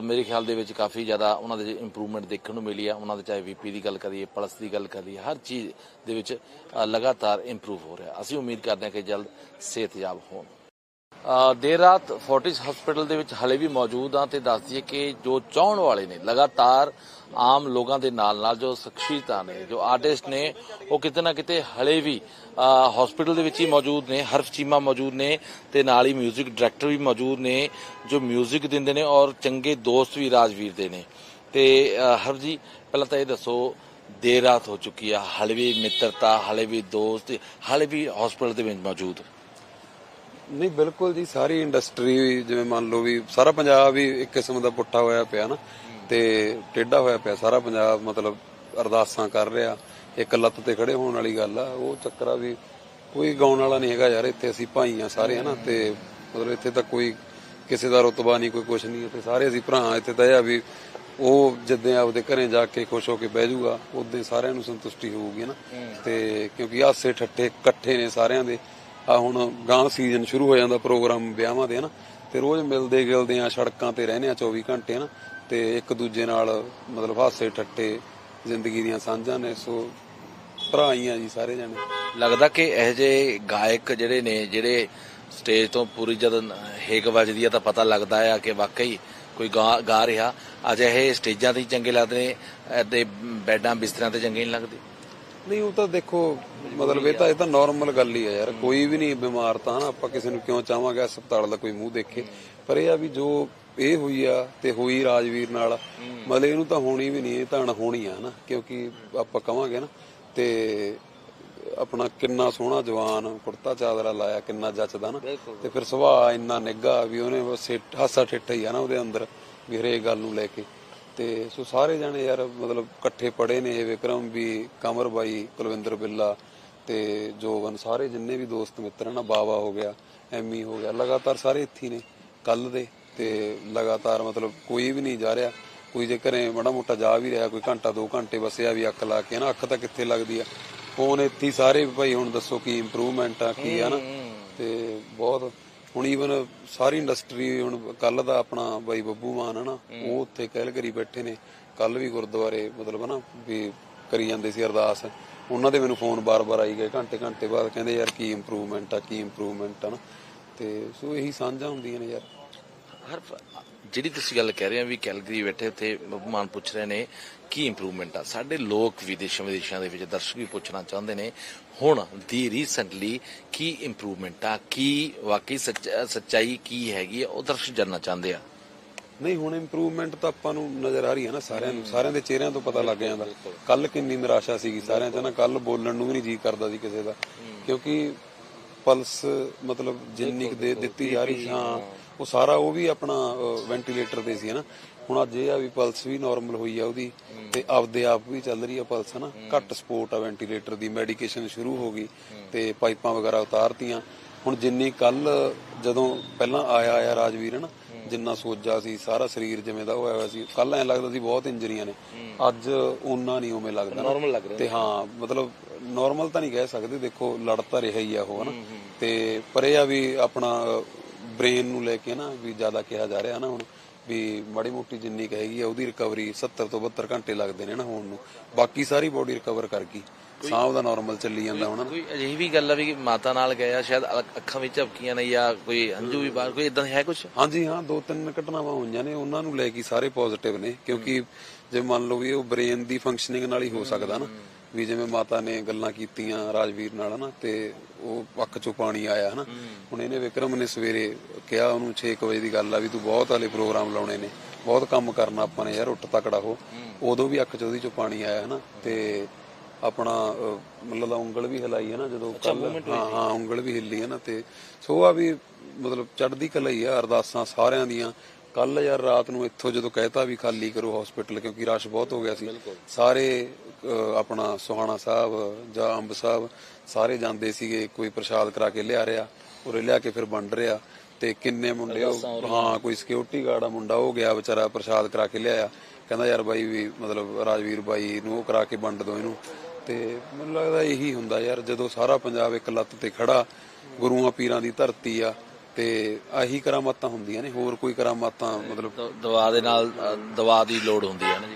ਮੇਰੇ ਖਿਆਲ ਦੇ ਵਿੱਚ ਕਾਫੀ ਜ਼ਿਆਦਾ ਉਹਨਾਂ ਦੇ ਇੰਪਰੂਵਮੈਂਟ ਦੇਖਣ ਨੂੰ ਮਿਲੀ ਆ। ਉਹਨਾਂ ਦੇ ਚਾਹੇ ਵੀਪੀ ਦੀ ਗੱਲ ਕਰੀਏ ਪਲਸ ਦੀ ਗੱਲ ਕਰੀਏ, ਹਰ ਚੀਜ਼ ਦੇ ਵਿੱਚ ਲਗਾਤਾਰ ਇੰਪਰੂਵ ਹੋ ਰਿਹਾ। ਅਸੀਂ ਉਮੀਦ ਕਰਦੇ ਹਾਂ ਕਿ ਜਲਦ ਸਿਹਤਯਾਬ ਹੋਣ। ਦੇਰ ਰਾਤ ਫੋਰਟਿਸ ਹਸਪੀਟਲ ਦੇ ਵਿੱਚ ਹਲੇ ਵੀ ਮੌਜੂਦ ਆ ਤੇ ਦੱਸ ਦਈਏ ਕਿ ਜੋ ਚਾਹਣ ਵਾਲੇ ਨੇ ਲਗਾਤਾਰ ਆਮ ਲੋਕਾਂ ਦੇ ਨਾਲ ਨਾਲ ਜੋ ਸ਼ਖਸੀਅਤਾਂ ਨੇ ਜੋ ਆਰਟਿਸਟ ਨੇ ਉਹ ਕਿਤੇ ਨਾ ਕਿਤੇ ਹਲੇ ਵੀ ਹਸਪੀਟਲ ਦੇ ਵਿੱਚ ਹੀ ਮੌਜੂਦ ਨੇ ਹਰਫ ਚੀਮਾ ਮੌਜੂਦ ਨੇ ਤੇ ਨਾਲ ਹੀ 뮤직 ਡਾਇਰੈਕਟਰ ਵੀ ਮੌਜੂਦ ਨੇ ਜੋ 뮤직 ਦਿੰਦੇ ਨੇ ਔਰ ਚੰਗੇ ਦੋਸਤ ਵੀ ਰਾਜਵੀਰ ਦੇ ਨੇ ਤੇ ਅ, ਹਰਫ ਜੀ ਪਹਿਲਾਂ ਤਾਂ ਇਹ ਦੱਸੋ ਦੇਰ ਰਾਤ ਹੋ ਚੁੱਕੀ ਆ ਹਲੇ ਵੀ ਮਿੱਤਰਤਾ ਹਲੇ ਵੀ ਦੋਸਤ ਹਲੇ ਵੀ ਹਸਪੀਟਲ ਦੇ ਵਿੱਚ ਮੌਜੂਦ ਨਹੀਂ, ਬਿਲਕੁਲ ਜੀ, ਸਾਰੀ ਇੰਡਸਟਰੀ ਜਿਵੇਂ ਮੰਨ ਲਓ ਵੀ ਸਾਰਾ ਪੰਜਾਬ ਹੀ ਇੱਕ ਕਿਸਮ ਦਾ ਪੁੱਠਾ ਹੋਇਆ ਪਿਆ ਨਾ ਤੇ ਟੇਢਾ ਹੋਇਆ ਪਿਆ, ਸਾਰਾ ਪੰਜਾਬ ਮਤਲਬ ਅਰਦਾਸਾਂ ਕਰ ਰਿਹਾ, ਇੱਕ ਲੱਤ ਤੇ ਖੜੇ ਹੋਣ ਵਾਲੀ ਗੱਲ ਆ, ਉਹ ਚੱਕਰਾ ਵੀ ਕੋਈ ਗਾਉਣ ਵਾਲਾ ਨਹੀਂ ਹੈਗਾ ਯਾਰ, ਇੱਥੇ ਅਸੀਂ ਭਾਈ ਆ ਸਾਰੇ, ਹਨਾ, ਤੇ ਮਤਲਬ ਇੱਥੇ ਤਾਂ ਕੋਈ ਕਿਸੇ ਦਾ ਰੁਤਬਾ ਨਹੀਂ, ਕੋਈ ਕੁਛ ਨਹੀਂ, ਇੱਥੇ ਸਾਰੇ ਅਸੀਂ ਭਰਾ ਇੱਥੇ ਤਾਂ ਇਹ ਆ ਵੀ ਉਹ ਜਿੱਦਾਂ ਆਪਦੇ ਘਰੇ ਜਾ ਕੇ ਖੁਸ਼ ਹੋ ਕੇ ਬਹਿ ਜਾਊਗਾ ਉਦੋਂ ਸਾਰਿਆਂ ਨੂੰ ਸੰਤੁਸ਼ਟੀ ਹੋਊਗੀ ਨਾ ਤੇ ਕਿਉਂਕਿ ਆਸੇ ਠੱਠੇ ਇਕੱਠੇ ਨੇ ਸਾਰਿਆਂ ਦੇ ਆ ਹੁਣ ਗਾਂ ਸੀਜ਼ਨ ਸ਼ੁਰੂ ਹੋ ਜਾਂਦਾ ਪ੍ਰੋਗਰਾਮ ਵਿਆਹਾਂ ਦੇ ਹਨਾ, ਤੇ ਰੋਜ਼ ਮਿਲਦੇ ਗਿਲਦੇ ਆ, ਸੜਕਾਂ ਤੇ ਰਹਿੰਦੇ ਆ 24 ਘੰਟੇ ਹਨਾ, ਤੇ ਇੱਕ ਦੂਜੇ ਨਾਲ ਮਤਲਬ ਹਾਸੇ ਠੱਠੇ, ਜ਼ਿੰਦਗੀ ਦੀਆਂ ਸਾਂਝਾਂ ਨੇ, ਸੋ ਭਰਾ ਹੀ ਆ ਜੀ ਸਾਰੇ ਜਾਣੇ। ਲੱਗਦਾ ਕਿ ਇਹ ਜੇ ਗਾਇਕ ਜਿਹੜੇ ਨੇ, ਜਿਹੜੇ ਸਟੇਜ ਤੋਂ ਪੂਰੀ ਜਦ ਹੇਕ ਵੱਜਦੀ ਆ ਤਾਂ ਪਤਾ ਲੱਗਦਾ ਆ ਕਿ ਵਾਕਈ ਕੋਈ ਗਾ ਗਾ ਰਿਹਾ। ਅਜਿਹੇ ਸਟੇਜਾਂ ਤੇ ਹੀ ਚੰਗੇ ਲੱਗਦੇ ਨੇ ਤੇ ਬੈੱਡਾਂ ਬਿਸਤਰਿਆਂ ਤੇ ਚੰਗੇ ਨਹੀਂ ਲੱਗਦੇ। ਨਹੀਂ ਉਹ ਤਾਂ ਦੇਖੋ ਮਤਲਬ ਇਹ ਤਾਂ ਇਹ ਤਾਂ ਨਾਰਮਲ ਗੱਲ ਹੀ ਆ ਯਾਰ। ਕੋਈ ਵੀ ਨਹੀਂ ਬਿਮਾਰ ਤਾਂ ਹਨਾ ਆਪਾਂ ਕਿਸੇ ਨੂੰ ਕਿਉਂ ਚਾਹਾਂਗੇ? ਹਸਪਤਾਲ ਦਾ ਕੋਈ ਮੂੰਹ ਦੇਖੇ। ਪਰ ਇਹ ਆ ਵੀ ਜੋ ਇਹ ਹੋਈ ਆ ਤੇ ਹੋਈ ਰਾਜਵੀਰ ਨਾਲ ਮਤਲਬ ਇਹਨੂੰ ਤਾਂ ਹੋਣੀ ਵੀ ਨਹੀਂ ਇਹ ਤਾਂ ਅਣਹੋਣੀ ਆ ਹਨਾ। ਕਿਉਂਕਿ ਆਪਾਂ ਕਵਾਂਗੇ ਨਾ ਤੇ ਆਪਣਾ ਕਿੰਨਾ ਸੋਹਣਾ ਜਵਾਨ ਕੁੜਤਾ ਚਾਦਰਾ ਲਾਇਆ ਕਿੰਨਾ ਜੱਚਦਾ ਨਾ। ਤੇ ਫਿਰ ਸੁਭਾਅ ਇੰਨਾ ਨਿੱਘਾ ਵੀ ਉਹਨੇ ਬਸ ਹਾਸਾ ਠਿੱਠਾ ਹੀ ਆ ਨਾ ਉਹਦੇ ਅੰਦਰ ਵੀ ਹਰੇਕ ਗੱਲ ਨੂੰ ਲੈ ਕੇ। ਤੇ ਸੋ ਸਾਰੇ ਜਾਣੇ ਯਾਰ ਮਤਲਬ ਇਕੱਠੇ ਪੜੇ ਨੇ ਇਹ ਵਿਕਰਮ ਵੀ ਕਮਰ ਬਾਈ ਕੁਲਵਿੰਦਰ ਬਿੱਲਾ ਤੇ ਜੋਗਨ ਸਾਰੇ ਜਿੰਨੇ ਵੀ ਦੋਸਤ ਮਿੱਤਰ ਹਨ ਬਾਵਾ ਹੋ ਗਿਆ ਐਮੀ ਹੋ ਗਿਆ ਲਗਾਤਾਰ ਸਾਰੇ ਇੱਥੇ ਨੇ ਕੱਲ ਦੇ ਤੇ ਲਗਾਤਾਰ ਮਤਲਬ ਕੋਈ ਵੀ ਨਹੀਂ ਜਾ ਰਿਹਾ ਕੋਈ ਜੇ ਘਰੇ ਬੜਾ ਮੋਟਾ ਜਾ ਵੀ ਰਿਹਾ ਕੋਈ ਘੰਟਾ ਦੋ ਘੰਟੇ ਬਸਿਆ ਵੀ ਅੱਖ ਲਾ ਕੇ ਨਾ ਅੱਖ ਤਾਂ ਕਿੱਥੇ ਲੱਗਦੀ ਆ। ਫੋਨ ਇੱਥੇ ਸਾਰੇ ਭਾਈ ਹੁਣ ਦੱਸੋ ਕੀ ਇੰਪਰੂਵਮੈਂਟ ਆ ਕੀ ਆ ਨਾ ਤੇ ਬਹੁਤ ਹੁਣ ਈਵਨ ਸਾਰੀ ਇੰਡਸਟਰੀ ਹੁਣ ਕੱਲ ਦਾ ਆਪਣਾ ਬਾਈ ਬੱਬੂ ਮਾਨ ਹੈ ਨਾ ਉਹ ਉੱਥੇ ਕੈਲਗਰੀ ਬੈਠੇ ਨੇ। ਕੱਲ ਵੀ ਗੁਰਦੁਆਰੇ ਮਤਲਬ ਨਾ ਵੀ ਕਰੀ ਜਾਂਦੇ ਸੀ ਅਰਦਾਸ। ਉਹਨਾਂ ਦੇ ਮੈਨੂੰ ਫੋਨ ਬਾਰ-ਬਾਰ ਆਈ ਗਏ ਘੰਟੇ ਘੰਟੇ ਬਾਅਦ ਕਹਿੰਦੇ ਯਾਰ ਕੀ ਇੰਪਰੂਵਮੈਂਟ ਆ, ਕੀ ਇੰਪਰੂਵਮੈਂਟ ਆ ਨਾ ਤੇ ਸੋ ਇਹੀ ਸਾਂਝਾਂ ਹੁੰਦੀਆਂ ਨੇ ਯਾਰ। ਹਰ ਜਿਹੜੀ ਤੁਸੀਂ ਗੱਲ ਕਹਿ ਰਹੇ ਹੋ ਵੀ ਕੈਲਗਰੀ ਬੈਠੇ ਉੱਥੇ ਬੱਬੂ ਮਾਨ ਪੁੱਛ ਰਹੇ ਨੇ ਕੀ ਇੰਪਰੂਵਮੈਂਟ ਆ? ਸਾਡੇ ਲੋਕ ਵਿਦੇਸ਼ਾਂ ਵਿਦੇਸ਼ਾਂ ਦੇ ਵਿੱਚ ਦਰਸ਼ਕ ਵੀ ਪੁੱਛਣਾ ਚਾਹੁੰਦੇ ਨੇ ਹੁਣ ਦੀ ਰੀਸੈਂਟਲੀ ਕੀ ਇੰਪਰੂਵਮੈਂਟ ਆ? ਕੀ ਵਾਕਈ ਸੱਚ- ਸੱਚਾਈ ਕੀ ਹੈਗੀ ਆ? ਉਹ ਦਰਸ਼ਕ ਜਾਨਣਾ ਚਾਹੁੰਦੇ ਆ। ਨਹੀਂ ਹੁਣ ਇੰਪਰੂਵਮੈਂਟ ਤਾਂ ਆਪਾਂ ਨੂੰ ਨਜ਼ਰ ਆ ਰਹੀ ਹੈ ਨਾ ਸਾਰਿਆਂ ਨੂੰ। ਸਾਰਿਆਂ ਦੇ ਚਿਹਰਿਆਂ ਤੋਂ ਪਤਾ ਲੱਗ ਜਾਂਦਾ। ਕੱਲ ਕਿੰਨੀ ਨਿਰਾਸ਼ਾ ਸੀਗੀ ਸਾਰਿਆਂ 'ਚ ਨਾ। ਕੱਲ ਬੋਲਣ ਨੂੰ ਵੀ ਨਹੀਂ ਜੀ ਕਰਦਾ ਸੀ ਕਿਸੇ ਦਾ। ਕਿਉਂਕਿ ਪਲਸ ਮਤਲਬ ਜਿੰਨੀ ਦੇ ਦਿੱਤੀ ਜਾ ਰਹੀ ਸੀ ਹਾਂ। ਉਹ ਸਾਰਾ ਉਹ ਵੀ ਆਪਣਾ ਵੈਂਟੀਲੇਟਰ ਤੇ ਸੀ ਹਨਾ ਹੁਣ ਅੱਜ ਇਹ ਆ ਵੀ ਪਲਸ ਵੀ ਨਾਰਮਲ ਹੋਈ ਆ ਉਹਦੀ ਤੇ ਆਪਦੇ ਆਪ ਵੀ ਚੱਲ ਰਹੀ ਆ ਪਲਸ ਹਨਾ ਘੱਟ ਸਪੋਰਟ ਆ ਵੈਂਟੀਲੇਟਰ ਦੀ ਮੈਡੀਕੇਸ਼ਨ ਸ਼ੁਰੂ ਹੋ ਗਈ ਤੇ ਪਾਈਪਾਂ ਵਗੈਰਾ ਉਤਾਰਤੀਆਂ। ਹੁਣ ਜਿੰਨੀ ਕੱਲ ਜਦੋਂ ਪਹਿਲਾਂ ਆਇਆ ਆਇਆ ਰਾਜਵੀਰ ਹਨਾ ਜਿੰਨਾ ਸੋਜਾ ਸੀ ਸਾਰਾ ਸਰੀਰ ਜਿਵੇਂ ਦਾ ਹੋਇਆ ਹੋਇਆ ਸੀ ਕੱਲ ਐ ਲੱਗਦਾ ਸੀ ਬਹੁਤ ਇੰਜਰੀਆਂ ਨੇ। ਅੱਜ ਉਹਨਾਂ ਨਹੀਂ ਉਵੇਂ ਲੱਗਦਾ ਨਾ। Normal ਲੱਗ ਰਿਹਾ। ਤੇ ਹਾਂ ਮਤਲਬ ਨਾਰਮਲ ਤਾਂ ਨਹੀਂ ਕਹਿ ਸਕਦੇ ਦੇਖੋ ਲੜ ਤਾਂ ਰਿਹਾ ਹੀ ਆ ਉਹ ਹਨਾ ਤੇ ਪਰ ਇਹ ਆ ਵੀ ਆਪਣਾ ਬ੍ਰੇਨ ਨੂੰ ਲੈ ਕੇ ਨਾ ਵੀ ਜ਼ਿਆਦਾ ਕਿਹਾ ਜਾ ਰਿਹਾ ਨਾ ਹੁਣ ਵੀ ਮਾੜੀ ਮੋਟੀ ਜਿੰਨੀ ਕੁ ਹੈਗੀ ਆ ਉਹਦੀ ਰਿਕਵਰੀ 70 ਤੋਂ 72 ਘੰਟੇ ਲੱਗਦੇ ਨੇ ਨਾ ਹੋਣ ਨੂੰ। ਬਾਕੀ ਸਾਰੀ ਬੋਡੀ ਰਿਕਵਰ ਕਰ ਗਈ। ਸਾਹ ਉਹਦਾ ਨਾਰਮਲ ਚੱਲੀ ਜਾਂਦਾ ਹੁਣ ਕੋਈ ਅਜਿਹੀ ਵੀ ਗੱਲ ਆ ਵੀ ਮਾਤਾ ਨਾਲ ਗਿਆ ਸ਼ਾਇਦ ਅ- ਅੱਖਾਂ ਵਿੱਚ ਝਪਕੀਆਂ ਨੇ ਜਾਂ ਕੋਈ ਹੰਝੂ ਵੀ ਬਾਹਰ ਕੋਈ ਇਦਾਂ ਹੈ ਕੁਝ ਹਾਂਜੀ ਹਾਂ ਦੋ ਤਿੰਨ ਘਟਨਾਵਾਂ ਹੋਈਆਂ ਨੇ ਉਹਨਾਂ ਨੂੰ ਲੈ ਕੇ ਸਾਰੇ ਪੋਜ਼ਿਟਿਵ ਨੇ ਕਿਉਂਕਿ ਜੇ ਮੰਨ ਲਓ ਵੀ ਉਹ ਬ੍ਰੇਨ ਦੀ ਫੰਕਸ਼ਨਿੰਗ ਨਾਲ ਹੀ ਹੋ ਸਕਦਾ ਨਾ। ਵੀ ਜਿਵੇਂ ਮਾਤਾ ਨੇ ਗੱਲਾਂ ਕੀਤੀਆਂ ਰਾਜਵੀਰ ਨਾਲ ਨਾ ਤੇ ਉਹ ਅੱਖ ਚੋਂ ਪਾਣੀ ਆਇਆ ਹਨਾ। ਹੁਣ ਇਹਨੇ ਵਿਕਰਮ ਨੇ ਸਵੇਰੇ ਕਿਹਾ ਉਹਨੂੰ 6 ਵਜੇ ਦੀ ਗੱਲ ਆ ਵੀ ਤੂੰ ਬਹੁਤ ਵਾਲੇ ਪ੍ਰੋਗਰਾਮ ਲਾਉਣੇ ਨੇ ਬਹੁਤ ਕੰਮ ਕਰਨਾ ਆਪਾਂ ਨੇ ਯਾਰ ਉੱਠ ਤਕੜਾ ਹੋ। ਉਦੋਂ ਵੀ ਅੱਖ ਚੋਂ ਉਹਦੀ ਚੋਂ ਪਾਣੀ ਆਇਆ ਹਨਾ ਤੇ ਆਪਣਾ ਮਤਲਬ ਦਾ ਉਂਗਲ ਵੀ ਹਿਲਾਈ ਹੈ ਨਾ ਜਦੋਂ ਹਾਂ ਹਾਂ ਉਂਗਲ ਵੀ ਹਿੱਲੀ ਹੈ ਨਾ ਤੇ ਸੋ ਆ ਵੀ ਮਤਲਬ ਚੜ੍ਹਦੀ ਕਲਾ ਹੀ ਆ ਅਰਦਾਸਾਂ ਸਾਰਿਆਂ ਦੀਆਂ। ਕੱਲ ਯਾਰ ਰਾਤ ਨੂੰ ਇੱਥੋਂ ਜਦੋਂ ਕਹਿਤਾ ਵੀ ਖਾਲੀ ਕਰੋ ਹਸਪੀਟਲ ਕਿਉਂਕਿ ਰਸ਼ ਬਹੁਤ ਹੋ ਗਿਆ ਸੀ। ਸਾਰੇ ਆਪਣਾ ਸੁਹਾਣਾ ਸਾਹਿਬ ਜਾਂ ਅੰਬ ਸਾਹਿਬ ਸਾਰੇ ਜਾਂਦੇ ਸੀਗੇ ਕੋਈ ਪ੍ਰਸ਼ਾਦ ਕਰਾ ਕੇ ਲਿਆ ਰਿਹਾ ਉਰੇ ਲਿਆ ਕੇ ਫਿਰ ਵੰਡ ਰਿਹਾ। ਤੇ ਕਿੰਨੇ ਮੁੰਡੇ ਉਹ- ਹਾਂ ਕੋਈ ਸਿਕਿਉਰਿਟੀ ਗਾਰਡ ਆ ਮੁੰਡਾ ਉਹ ਗਿਆ ਵਿਚਾਰਾ ਪ੍ਰਸ਼ਾਦ ਕਰਾ ਕੇ ਲਿਆਇਆ। ਕਹਿੰਦਾ ਯਾਰ ਬਾਈ ਵੀ ਮਤਲਬ ਰਾਜਵੀਰ ਬਾਈ ਨੂੰ ਉਹ ਕਰਾ ਕੇ ਵੰਡ ਦੋ ਇਹਨੂੰ। ਤੇ ਮੈਨੂੰ ਲੱਗਦਾ ਇਹੀ ਹੁੰਦਾ ਯਾਰ ਜਦੋਂ ਸਾਰਾ ਪੰਜਾਬ ਇੱਕ ਲੱਤ ਤੇ ਖੜਾ ਗੁਰੂਆਂ ਪੀਰਾਂ ਦੀ ਧਰਤੀ ਆ ਤੇ ਆਹੀ ਕਰਾਮਾਤਾਂ ਹੁੰਦੀਆਂ ਨੇ ਹੋਰ ਕੋਈ ਕਰਾਮਾਤਾਂ ਮਤਲਬ ਦ- ਦਵਾ ਦੇ ਨਾਲ ਅ, ਦਵਾ ਦੀ ਲੋੜ ਹੁੰਦੀ ਹੈ ਨਾ ਜੀ।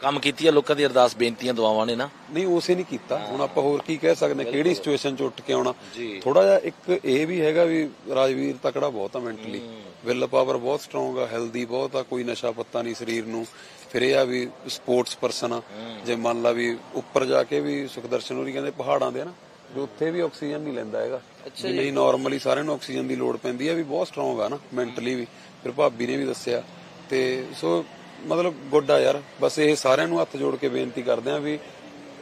ਕੰਮ ਕੀਤੀ ਆ ਲੋਕਾਂ ਦੀ ਅਰਦਾਸ ਬੇਨਤੀਆਂ ਦੁਆਵਾਂ ਨੇ ਨਾ। ਨਹੀਂ ਉਸੇ ਨਹੀਂ ਕੀਤਾ। ਹੁਣ ਆਪਾਂ ਹੋਰ ਕੀ ਕਹਿ ਸਕਦੇ ਕਿਹੜੀ ਸਿਚੁਏਸ਼ਨ ਚ ਉੱਠ ਕੇ ਆਉਣਾ? ਥੋੜਾ ਜਿਹਾ ਇੱਕ ਇਹ ਵੀ ਹੈਗਾ ਵੀ ਰਾਜਵੀਰ ਤਕੜਾ ਬਹੁਤ ਆ ਮੈਂਟਲੀ ਵਿਲ ਪਾਵਰ ਬਹੁਤ ਸਟਰੋਂਗ ਆ ਹੈਲਦੀ ਬਹੁਤ ਆ ਕੋਈ ਨਸ਼ਾ ਪੱਤਾ ਨਹੀਂ ਸਰੀਰ ਨੂੰ। ਫਿਰ ਇਹ ਆ ਵੀ ਸਪੋਰਟਸ ਪਰਸਨ ਆ। ਜੇ ਮੰਨ ਲਾ ਵੀ ਉੱਪਰ ਜਾ ਕੇ ਵੀ ਸੁਖਦਰਸ਼ਨ ਹੋਰੀ ਕਹਿੰਦੇ ਪਹਾੜਾਂ ਦੇ ਨਾ ਵੀ ਉੱਥੇ ਵੀ ਆਕਸੀਜਨ ਨਹੀਂ ਲੈਂਦਾ ਹੈਗਾ। ਨਹੀਂ ਨਾਰਮਲੀ ਸਾਰਿਆਂ ਨੂੰ ਆਕਸੀਜਨ ਦੀ ਲੋੜ ਪੈਂਦੀ ਆ ਵੀ ਬਹੁਤ ਸਟਰੋਂਗ ਆ ਨਾ ਮੈਂਟਲੀ ਵੀ। ਫਿਰ ਭਾਬੀ ਨੇ ਵੀ ਦੱਸਿਆ। ਤੇ ਸੋ ਮਤਲਬ ਗੁੱਡ ਆ ਯਾਰ, ਬਸ ਇਹ ਸਾਰਿਆਂ ਨੂੰ ਹੱਥ ਜੋੜ ਕੇ ਬੇਨਤੀ ਕਰਦੇ ਆ ਵੀ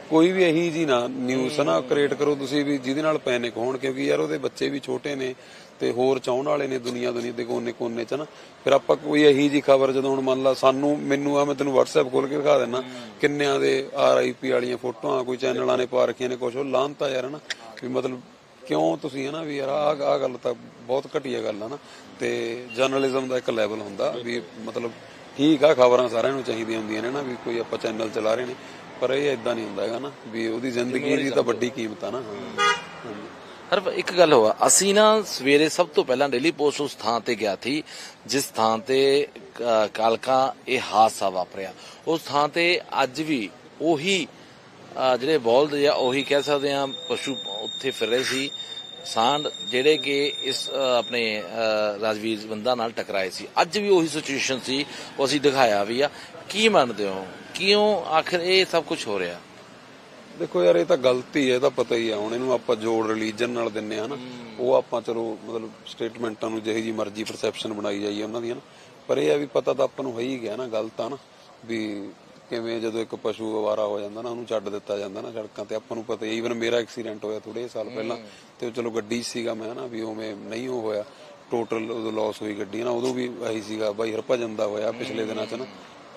ਕੋਈ ਵੀ ਇਹੀ ਜੀ ਨਾ ਨਿਊਜ਼ ਨਾ ਕ੍ਰੀਏਟ ਕਰੋ, ਤੁਸੀਂ ਵੀ ਜਿਹਦੇ ਨਾਲ ਪੈਨਿਕ ਹੋਣ, ਕਿਉਂਕਿ ਯਾਰ ਉਹਦੇ ਬੱਚੇ ਵੀ ਛੋਟੇ ਨੇ ਤੇ ਹੋਰ ਚਾਹਣ ਵਾਲੇ ਨੇ ਦੁਨੀਆ ਦੁਨੀਆ ਦੇ ਕੋਨੇ ਕੋਨੇ ਚ ਨਾ। ਫਿਰ ਆਪਾਂ ਕੋਈ ਇਹੀ ਜੀ ਖਬਰ ਜਦੋਂ ਹੁਣ ਮੰਨ ਲਾ ਸਾਨੂੰ, ਮੈਨੂੰ ਆ ਮੈਂ ਤੈਨੂੰ WhatsApp ਖੋਲ ਕੇ ਦਿਖਾ ਦਿੰਨਾ ਕਿੰਨਿਆਂ ਦੇ ਆਰਆਈਪੀ ਵਾਲੀਆਂ ਫੋਟੋਆਂ, ਕੋਈ ਚੈਨਲਾਂ ਨੇ ਪਾ ਰੱਖੀਆਂ ਨੇ, ਕੁਛ ਉਹ ਲਾਂਤਾ ਯਾਰ ਨਾ ਵੀ ਮਤਲਬ ਕਿਉਂ ਤੁਸੀਂ ਹਨਾ ਵੀ ਯਾਰ ਆ ਆ ਗੱਲ ਤਾਂ ਬਹੁਤ ਘਟੀਆ ਗੱਲ ਆ ਨਾ। ਤੇ ਜਰਨਲਿਜ਼ਮ ਦਾ ਇੱਕ ਲੈਵਲ ਹੁੰਦਾ ਵੀ ਮਤਲਬ ਠੀਕ ਆ ਖਬਰਾਂ ਸਾਰਿਆਂ ਨੂੰ ਚਾਹੀਦੀਆਂ ਹੁੰਦੀਆਂ ਨੇ ਨਾ ਵੀ ਕੋਈ ਆਪਾਂ ਚੈਨਲ ਚਲਾ ਰਹੇ ਨੇ ਪਰ ਇਹ ਇਦਾਂ ਨਹੀਂ ਹੁੰਦਾ ਹੈਗਾ ਨਾ ਵੀ ਉਹਦੀ ਜ਼ਿੰਦਗੀ ਦੀ ਤਾਂ ਵੱਡੀ ਕੀਮਤ ਆ ਨਾ। ਹਰ ਇੱਕ ਗੱਲ ਹੋਆ ਅਸੀਂ ਨਾ ਸਵੇਰੇ ਸਭ ਤੋਂ ਪਹਿਲਾਂ ਡੇਲੀ ਪੋਸਟ ਉਸ ਥਾਂ ਤੇ ਗਿਆ ਸੀ ਜਿਸ ਥਾਂ ਤੇ ਕਾਲਕਾ ਇਹ ਹਾਦਸਾ ਵਾਪਰਿਆ। ਉਸ ਥਾਂ ਤੇ ਅੱਜ ਵੀ ਉਹੀ ਅ, ਜਿਹੜੇ ਬੌਲਦ ਜਾਂ ਉਹੀ ਕਹਿ ਸਕਦੇ ਆ ਪਸ਼ੂ ਉੱਥੇ ਫਿਰ ਰਹੇ ਸੀ ਸਾਂਡ ਜਿਹੜੇ ਕਿ ਇਸ ਆਪਣੇ ਰਾਜਵੀਰ ਬੰਦਾ ਨਾਲ ਟਕਰਾਏ ਸੀ। ਅੱਜ ਵੀ ਉਹੀ ਸਿਚੁਏਸ਼ਨ ਸੀ ਉਹ ਅਸੀਂ ਦਿਖਾਇਆ ਵੀ ਆ। ਕੀ ਮੰਨਦੇ ਹੋ? ਕਿਉਂ ਆਖਰ ਇਹ ਸਭ ਕੁਝ ਹੋ ਰਿਹਾ? ਦੇਖੋ ਯਾਰ ਇਹ ਤਾਂ ਗਲਤੀ ਹੈ ਇਹ ਤਾਂ ਪਤਾ ਹੀ ਆ। ਹੁਣ ਇਹਨੂੰ ਆਪਾਂ ਜੋੜ ਰਿਲੀਜਨ ਨਾਲ ਦਿੰਨੇ ਆ ਨਾ ਉਹ ਆਪਾਂ ਚਲੋ ਮਤਲਬ ਸਟੇਟਮੈਂਟਾਂ ਨੂੰ ਜਿਹੀ ਜੀ ਮਰਜ਼ੀ ਪਰਸੈਪਸ਼ਨ ਬਣਾਈ ਜਾਈਏ ਉਹਨਾਂ ਦੀਆਂ ਨਾ। ਪਰ ਇਹ ਆ ਵੀ ਪਤਾ ਤਾਂ ਆਪਾਂ ਨੂੰ ਹੈ ਹੀ ਗਿਆ ਨਾ ਗਲਤ ਆ ਨਾ ਵੀ ਕਿਵੇਂ ਜਦੋਂ ਇੱਕ ਪਸ਼ੂ ਅਵਾਰਾ ਹੋ ਜਾਂਦਾ ਨਾ ਉਹਨੂੰ ਛੱਡ ਦਿੱਤਾ ਜਾਂਦਾ ਨਾ ਸੜਕਾਂ ਤੇ। ਆਪਾਂ ਨੂੰ ਪਤਾ ਈਵਨ ਮੇਰਾ ਐਕਸੀਡੈਂਟ ਹੋਇਆ ਥੋੜੇ ਸਾਲ ਪਹਿਲਾਂ। ਤੇ ਚਲੋ ਗੱਡੀ ਸੀਗਾ ਮੈਂ ਨਾ ਵੀ ਉਵੇਂ ਨਹੀਂ ਉਹ ਹੋਇਆ। ਟੋਟਲ ਉਦੋਂ ਲਾਸ ਹੋਈ ਗੱਡੀ ਨਾ ਉਦੋਂ ਵੀ ਆਹੀ ਸੀਗਾ ਬਾਈ ਹਰਭਜਨ ਦਾ ਹੋਇਆ ਪਿਛਲੇ ਦਿਨਾਂ 'ਚ ਨਾ।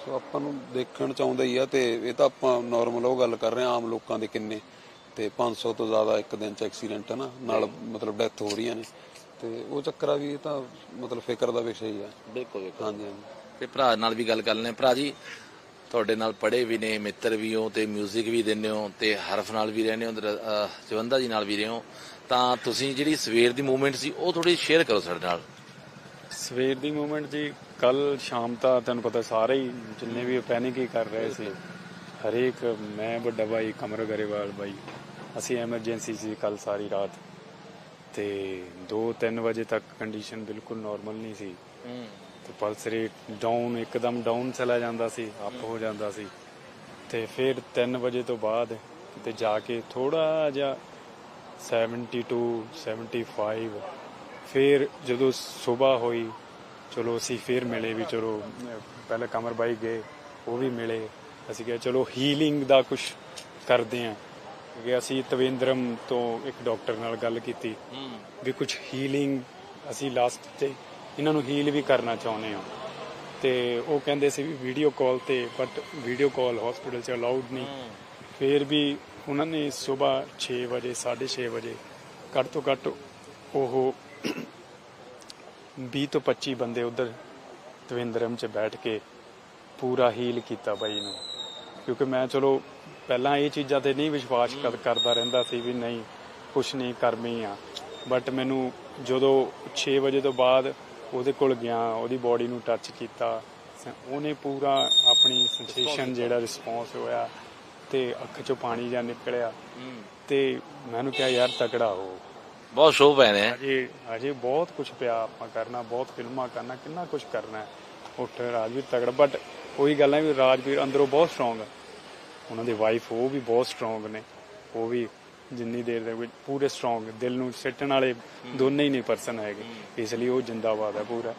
ਸੋ ਆਪਾਂ ਨੂੰ ਦੇਖਣ ਚ ਆਉਂਦਾ ਹੀ ਆ ਤੇ ਇਹ ਤਾਂ ਆਪਾਂ ਨਾਰਮਲ ਉਹ ਗੱਲ ਕਰ ਰਹੇ ਆ ਆਮ ਲੋਕਾਂ ਦੇ ਕਿੰਨੇ। ਤੇ 500 ਤੋਂ ਜ਼ਿਆਦਾ ਇੱਕ ਦਿਨ ਚ ਐਕਸੀਡੈਂਟ ਹੈ ਨਾ ਨਾਲ ਮਤਲਬ ਡੈਥ ਹੋ ਰਹੀਆਂ ਨੇ। ਤੇ ਉਹ ਚੱਕਰਾ ਵੀ ਇਹ ਤਾਂ ਮਤਲਬ ਫਿਕਰ ਦਾ ਵਿਸ਼ਾ ਹੀ ਆ। ਬਿਲਕੁਲ ਹਾਂਜੀ ਹਾਂਜੀ। ਤੇ ਭਰਾ ਨਾਲ ਵੀ ਗੱਲ ਕਰ ਲੈਣੇ ਭਰਾ ਜੀ ਤੁਹਾਡੇ ਨਾਲ ਪੜ੍ਹੇ ਵੀ ਨੇ ਮਿੱਤਰ ਵੀ ਹੋ ਤੇ 뮤직 ਵੀ ਦਿੰਦੇ ਹੋ ਤੇ ਹਰਫ ਨਾਲ ਵੀ ਰਹਿੰਦੇ ਹੋ ਜਵੰਦਾ ਜੀ ਨਾਲ ਵੀ ਰਹੇ ਹੋ ਤਾਂ ਤੁਸੀਂ ਜਿਹੜੀ ਸਵੇਰ ਦੀ ਮੂਵਮੈਂਟ ਸੀ ਉਹ ਥੋੜੀ ਸ਼ੇਅਰ ਕਰੋ ਸਾਡੇ ਨਾਲ। ਸਵੇਰ ਦੀ ਮੂਵਮੈਂਟ ਜੀ ਕੱਲ ਸ਼ਾਮ ਤਾਂ ਤੁਹਾਨੂੰ ਪਤਾ ਸਾਰੇ ਹੀ ਜਿੰਨੇ ਵੀ ਪੈਨਿਕ ਹੀ ਕਰ ਰਹੇ ਸੀ। ਹਰੇਕ ਮੈਂ ਵੱਡਾ ਭਾਈ ਕਮਰ ਗਰੇਵਾਲ ਭਾਈ ਅਸੀਂ ਐਮਰਜੈਂਸੀ ਸੀ ਕੱਲ ਸਾਰੀ ਰਾਤ। ਤੇ 2-3 ਵਜੇ ਤੱਕ ਕੰਡੀਸ਼ਨ ਬਿਲਕੁਲ ਨਾਰਮਲ ਨਹੀਂ ਸੀ। ਤੇ ਪਲਸ ਰੇਟ ਡਾਊਨ ਇੱਕਦਮ ਡਾਊਨ ਚਲਾ ਜਾਂਦਾ ਸੀ ਅਪ ਹੋ ਜਾਂਦਾ ਸੀ। ਤੇ ਫਿਰ 3 ਵਜੇ ਤੋਂ ਬਾਅਦ ਤੇ ਜਾ ਕੇ ਥੋੜਾ ਜਿਹਾ 72 75 ਫਿਰ ਜਦੋਂ ਸਵੇਰ ਹੋਈ ਚਲੋ ਅਸੀਂ ਫਿਰ ਮਿਲੇ ਵੀ ਚਲੋ ਪਹਿਲਾਂ ਕਮਰ ਬਾਈ ਗਏ ਉਹ ਵੀ ਮਿਲੇ। ਅਸੀਂ ਕਿਹਾ ਚਲੋ ਹੀਲਿੰਗ ਦਾ ਕੁਝ ਕਰਦੇ ਆਂ ਕਿ ਅਸੀਂ ਤਵੇਂਦਰਮ ਤੋਂ ਇੱਕ ਡਾਕਟਰ ਨਾਲ ਗੱਲ ਕੀਤੀ ਵੀ ਕੁਝ ਹੀਲਿੰਗ ਅਸੀਂ ਲਾਸਟ ਤੇ ਇਹਨਾਂ ਨੂੰ ਹੀਲ ਵੀ ਕਰਨਾ ਚਾਹੁੰਦੇ ਹਾਂ। ਤੇ ਉਹ ਕਹਿੰਦੇ ਸੀ ਵੀ ਵੀਡੀਓ ਕਾਲ ਤੇ ਬਟ ਵੀਡੀਓ ਕਾਲ ਹਸਪੀਟਲ 'ਚ ਅਲਾਉਡ ਨਹੀਂ। ਫਿਰ ਵੀ ਉਹਨਾਂ ਨੇ ਸਵੇਰ 6 ਵਜੇ 6:30 ਵਜੇ ਘੱਟ ਤੋਂ ਘੱਟ ਉਹ 20 ਤੋਂ 25 ਬੰਦੇ ਉਧਰ ਤਵਿੰਦਰਮ 'ਚ ਬੈਠ ਕੇ ਪੂਰਾ ਹੀਲ ਕੀਤਾ ਬਾਈ ਨੂੰ। ਕਿਉਂਕਿ ਮੈਂ ਚਲੋ ਪਹਿਲਾਂ ਇਹ ਚੀਜ਼ਾਂ ਤੇ ਨਹੀਂ ਵਿਸ਼ਵਾਸ ਕਰ- ਕਰਦਾ ਰਹਿੰਦਾ ਸੀ ਵੀ ਨਹੀਂ ਕੁਛ ਨਹੀਂ ਕਰਮੀ ਆ। ਬਟ ਮੈਨੂੰ ਜਦੋਂ 6 ਵਜੇ ਤੋਂ ਬਾਅਦ ਉਹਦੇ ਕੋਲ ਗਿਆ ਉਹਦੀ ਬਾਡੀ ਨੂੰ ਟੱਚ ਕੀਤਾ ਉਹਨੇ ਪੂਰਾ ਆਪਣੀ ਸੈਂਸੇਸ਼ਨ ਜਿਹੜਾ ਰਿਸਪੌਂਸ ਹੋਇਆ ਤੇ ਅੱਖ ਚੋਂ ਪਾਣੀ ਜਾਂ ਨਿਕਲਿਆ। ਤੇ ਮੈਨੂੰ ਕਿਹਾ ਯਾਰ ਤਕੜਾ ਹੋ। ਬਹੁਤ ਸ਼ੋਅ ਪੈ ਨੇ ਅਜੇ ਅਜੇ ਬਹੁਤ ਕੁਝ ਪਿਆ ਆਪਾਂ ਕਰਨਾ ਬਹੁਤ ਫਿਲਮਾਂ ਕਰਨਾ ਕਿੰਨਾ ਕੁਝ ਕਰਨਾ। ਉੱਠ ਰਾਜਵੀਰ ਤਗੜਾ ਬਟ ਉਹੀ ਗੱਲ ਹੈ ਵੀ ਰਾਜਵੀਰ ਅੰਦਰੋਂ ਬਹੁਤ ਸਟਰੋਂਗ ਹੈ। ਉਹਨਾਂ ਦੀ ਵਾਈਫ ਉਹ ਵੀ ਬਹੁਤ ਸਟਰੋਂਗ ਨੇ ਉਹ ਵੀ ਜਿੰਨੀ ਦੇਰ ਦੇ ਵਿੱਚ ਪੂਰੇ ਸਟਰੋਂਗ ਦਿਲ ਨੂੰ ਸਿੱਟਣ ਵਾਲੇ ਦੋਨੇ ਹੀ ਨਹੀਂ ਪਰਸਨ ਹੈਗੇ। ਇਸ ਲਈ ਉਹ ਜਿੰਦਾਬਾਦ ਹੈ ਪੂਰਾ।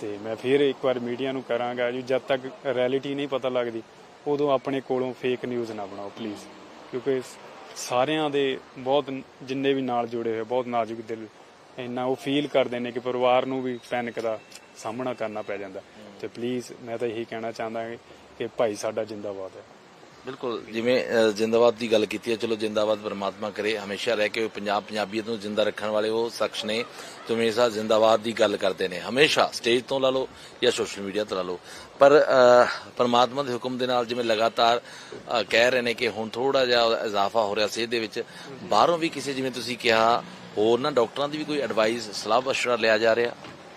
ਤੇ ਮੈਂ ਫਿਰ ਇੱਕ ਵਾਰ ਮੀਡੀਆ ਨੂੰ ਕਰਾਂਗਾ ਜੀ ਜਦ ਤੱਕ ਰਿਐਲਿਟੀ ਨਹੀਂ ਪਤਾ ਲੱਗਦੀ ਉਦੋਂ ਆਪਣੇ ਕੋਲੋਂ ਫੇਕ ਨਿਊਜ਼ ਨਾ ਬਣਾਓ ਪਲੀਜ਼ ਕਿਉਂਕਿ ਸਾਰਿਆਂ ਦੇ ਬਹੁਤ ਜਿੰਨੇ ਵੀ ਨਾਲ ਜੁੜੇ ਹੋਏ ਬਹੁਤ ਨਾਜ਼ੁਕ ਦਿਲ ਇੰਨਾ ਉਹ ਫੀਲ ਕਰਦੇ ਨੇ ਕਿ ਪਰਿਵਾਰ ਨੂੰ ਵੀ ਪੈਨਿਕ ਦਾ ਸਾਹਮਣਾ ਕਰਨਾ ਪੈ ਜਾਂਦਾ। ਤੇ ਪਲੀਜ਼ ਮੈਂ ਤਾਂ ਇਹੀ ਕਹਿਣਾ ਚਾਹੁੰਦਾ ਕਿ ਭਾਈ ਸਾਡਾ ਜਿੰਦਾਬਾਦ ਹੈ। ਬਿਲਕੁਲ, ਜਿਵੇਂ ਜਿੰਦਾਬਾਦ ਦੀ ਗੱਲ ਕੀਤੀ ਹੈ, ਚਲੋ ਜਿੰਦਾਬਾਦ ਪਰਮਾਤਮਾ ਕਰੇ, ਹਮੇਸ਼ਾ ਰਹਿ ਕੇ ਪੰਜਾਬ ਪੰਜਾਬੀਅਤ ਨੂੰ ਜਿੰਦਾ ਰੱਖਣ ਵਾਲੇ ਉਹ ਸ਼ਖਸ ਨੇ, ਜੋ ਹਮੇਸ਼ਾ ਜਿੰਦਾਬਾਦ ਦੀ ਗੱਲ ਕਰਦੇ ਨੇ। ਹਮੇਸ਼ਾ ਸਟੇਜ ਤੋਂ ਲਾ ਲਓ ਜਾਂ ਸੋਸ਼ਲ ਮੀਡੀਆ ਤੋਂ ਲਾ ਲਓ। ਪਰ ਪਰਮਾਤਮਾ ਦੇ ਹੁਕਮ ਦੇ ਨਾਲ ਜਿਵੇਂ ਲਗਾਤਾਰ ਕਹਿ ਰਹੇ ਨੇ ਕਿ ਹੁਣ ਥੋੜਾ ਜਿਹਾ ਇਜ਼ਾਫਾ ਹੋ ਰਿਹਾ ਸਿਹਤ ਦੇ ਵਿੱਚ, ਬਾਹਰੋਂ ਵੀ ਕਿਸੇ ਜਿਵੇਂ ਤੁਸੀਂ ਕਿਹਾ, ਹੋਰ ਨਾ ਡਾਕਟਰਾਂ ਦੀ ਵੀ ਕੋਈ ਐਡਵਾਈਸ ਸਲਾਹ ਮਸ਼ਵਰਾ ਲਿਆ ਜਾ ਰਿਹਾ?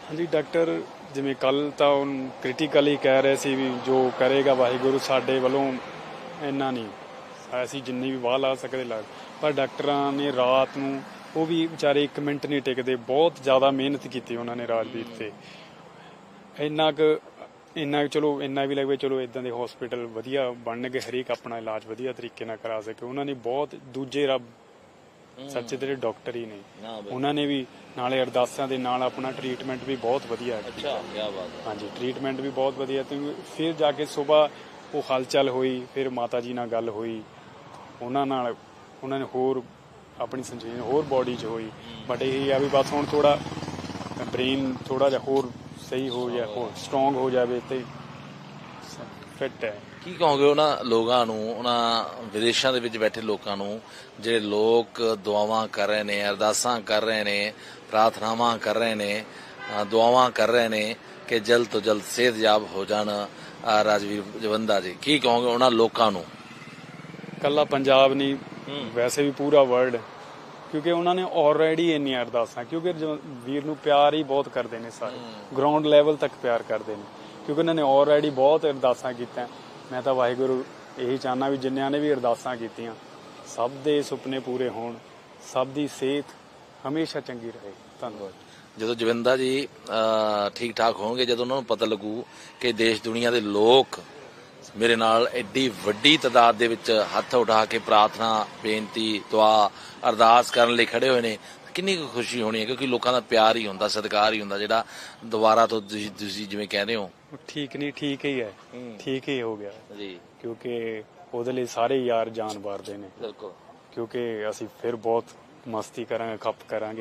ਹਾਂਜੀ, ਡਾਕਟਰ, ਜਿਵੇਂ ਕੱਲ ਤਾਂ ਉਹ ਕ੍ਰਿਟੀਕਲੀ ਕਹਿ ਰਹੇ ਸੀ ਵੀ ਜੋ ਕਰੇਗਾ ਵਾਹਿਗੁਰੂ ਸਾਡੇ ਵੱਲੋਂ ਇੰਨਾ ਨਹੀਂ। ਅਸੀਂ ਜਿੰਨੀ ਵੀ ਵਾਹ ਲਾ ਸਕਦੇ ਲਾ ਪਰ ਡਾਕਟਰਾਂ ਨੇ ਰਾਤ ਨੂੰ ਉਹ ਵੀ ਵਿਚਾਰੇ 1 ਮਿੰਟ ਨਹੀਂ ਟਿਕਦੇ। ਬਹੁਤ ਜ਼ਿਆਦਾ ਮਿਹਨਤ ਕੀਤੀ ਉਹਨਾਂ ਨੇ ਰਾਜਵੀਰ ਤੇ। ਇੰਨਾ ਕੁ ਇੰਨਾ ਚਲੋ ਇੰਨਾ ਵੀ ਲੱਗਵੇ ਚਲੋ ਇਦਾਂ ਦੇ ਹਸਪੀਟਲ ਵਧੀਆ ਬਣਨਗੇ ਹਰੇਕ ਆਪਣਾ ਇਲਾਜ ਵਧੀਆ ਤਰੀਕੇ ਨਾਲ ਕਰਾ ਸਕੇ। ਉਹਨਾਂ ਨੇ ਬਹੁਤ ਦੂਜੇ ਰੱਬ ਸੱਚੇ ਤੇਰੇ ਡਾਕਟਰ ਹੀ ਨੇ। ਉਹਨਾਂ ਨੇ ਵੀ ਨਾਲੇ ਅਰਦਾਸਾਂ ਦੇ ਨਾਲ ਆਪਣਾ ਟ੍ਰੀਟਮੈਂਟ ਵੀ ਬਹੁਤ ਵਧੀਆ ਹੈ ਅੱਛਾ ਕੀ ਬਾਤ ਹਾਂਜੀ ਟ੍ਰੀਟਮੈਂਟ ਵੀ ਬਹੁਤ ਵਧੀਆ। ਤੇ ਫਿਰ ਜਾ ਕੇ ਸਵੇਰ ਉਹ ਹਲਚਲ ਹੋਈ, ਫਿਰ ਮਾਤਾ ਜੀ ਨਾਲ ਗੱਲ ਹੋਈ। ਉਹਨਾਂ ਨਾਲ ਉਹਨਾਂ ਨੇ ਹੋਰ ਆਪਣੀ ਸੰਜੀਵਨੀ ਹੋਰ ਬਾਡੀ 'ਚ ਹੋਈ। ਬਟ ਇਹ ਆ ਵੀ ਬਸ ਹੁਣ ਥੋੜਾ ਬ੍ਰੇਨ ਥੋੜਾ ਜਿਹਾ ਹੋਰ ਸਹੀ ਹੋ ਜਾ ਹੋਰ ਸਟਰੋਂਗ ਹੋ ਜਾਵੇ ਤੇ ਫਿੱਟ ਹੈ। ਕੀ ਕਹੋਗੇ ਉਹਨਾਂ ਲੋਕਾਂ ਨੂੰ, ਉਹਨਾਂ ਵਿਦੇਸ਼ਾਂ ਦੇ ਵਿੱਚ ਬੈਠੇ ਲੋਕਾਂ ਨੂੰ, ਜਿਹੜੇ ਲੋਕ ਦੁਆਵਾਂ ਕਰ ਰਹੇ ਨੇ, ਅਰਦਾਸਾਂ ਕਰ ਰਹੇ ਨੇ, ਪ੍ਰਾਰਥਨਾਵਾਂ ਕਰ ਰਹੇ ਨੇ ਦੁਆਵਾਂ ਕਰ ਰਹੇ ਨੇ ਕਿ ਜਲਦ ਤੋਂ ਜਲਦ ਸਿਹਤਯਾਬ ਹੋ ਜਾਣ ਅ, ਰਾਜਵੀਰ ਜਵੰਦਾ ਜੀ ਕੀ ਕਹੋਗੇ ਉਹਨਾਂ ਲੋਕਾਂ ਨੂੰ? ਕੱਲਾ ਪੰਜਾਬ ਨਹੀਂ ਵੈਸੇ ਵੀ ਪੂਰਾ ਵਰਲਡ ਕਿਉਂਕਿ ਉਹਨਾਂ ਨੇ ਆਲਰੇਡੀ ਇੰਨੀਆਂ ਅਰਦਾਸਾਂ ਕਿਉਂਕਿ ਵੀਰ ਨੂੰ ਪਿਆਰ ਹੀ ਬਹੁਤ ਕਰਦੇ ਨੇ ਸਾਰੇ। ਗਰਾਊਂਡ ਲੈਵਲ ਤੱਕ ਪਿਆਰ ਕਰਦੇ ਨੇ। ਕਿਉਂਕਿ ਉਹਨਾਂ ਨੇ ਆਲਰੇਡੀ ਬਹੁਤ ਅਰਦਾਸਾਂ ਕੀਤੀਆਂ। ਮੈਂ ਤਾਂ ਵਾਹਿਗੁਰੂ ਇਹੀ ਚਾਹਨਾ ਵੀ ਜਿਨ੍ਹਾਂ ਨੇ ਵੀ ਅਰਦਾਸਾਂ ਕੀਤੀਆਂ ਸਭ ਦੇ ਸੁਪਨੇ ਪੂਰੇ ਹੋਣ ਸਭ ਦੀ ਸਿਹਤ ਹਮੇਸ਼ਾ ਚੰਗੀ ਰਹੇ। ਧੰਨਵਾਦ। ਜਦੋਂ ਜਵੰਦਾ ਜੀ ਠੀਕ ਠਾਕ ਹੋਣਗੇ ਜਦੋਂ ਉਹਨਾਂ ਨੂੰ ਪਤਾ ਲੱਗੂ ਕਿ ਦੇਸ਼ ਦੁਨੀਆ ਦੇ ਲੋਕ ਮੇਰੇ ਨਾਲ ਐਡੀ ਵੱਡੀ ਤਾਦਾਦ ਦੇ ਵਿੱਚ ਹੱਥ ਉਠਾ ਕੇ ਪ੍ਰਾਰਥਨਾ ਬੇਨਤੀ ਦੁਆ ਅਰਦਾਸ ਕਰਨ ਲਈ ਖੜੇ ਹੋਏ ਨੇ ਕਿੰਨੀ ਕੁ ਖੁਸ਼ੀ ਹੋਣੀ ਹੈ ਕਿਉਂਕਿ ਲੋਕਾਂ ਦਾ ਪਿਆਰ ਹੀ ਹੁੰਦਾ ਸਤਿਕਾਰ ਹੀ ਹੁੰਦਾ ਜਿਹੜਾ ਦੁਬਾਰਾ ਤੋਂ ਤੁਸੀਂ ਜਿਵੇਂ ਕਹਿੰਦੇ ਹੋ। ਠੀਕ ਨਹੀਂ ਠੀਕ ਹੀ ਹੈ। ਠੀਕ ਹੀ ਹੋ ਗਿਆ। ਜੀ। ਕਿਉਂਕਿ ਉਹਦੇ ਲਈ ਸਾਰੇ ਯਾਰ ਜਾਨ ਵਾਰਦੇ ਨੇ। ਬਿਲਕੁਲ। ਕਿਉਂਕਿ ਅਸੀਂ ਫਿਰ ਬਹੁਤ ਮਸਤੀ ਕਰਾਂਗੇ ਖੱਪ ਕਰਾਂਗੇ।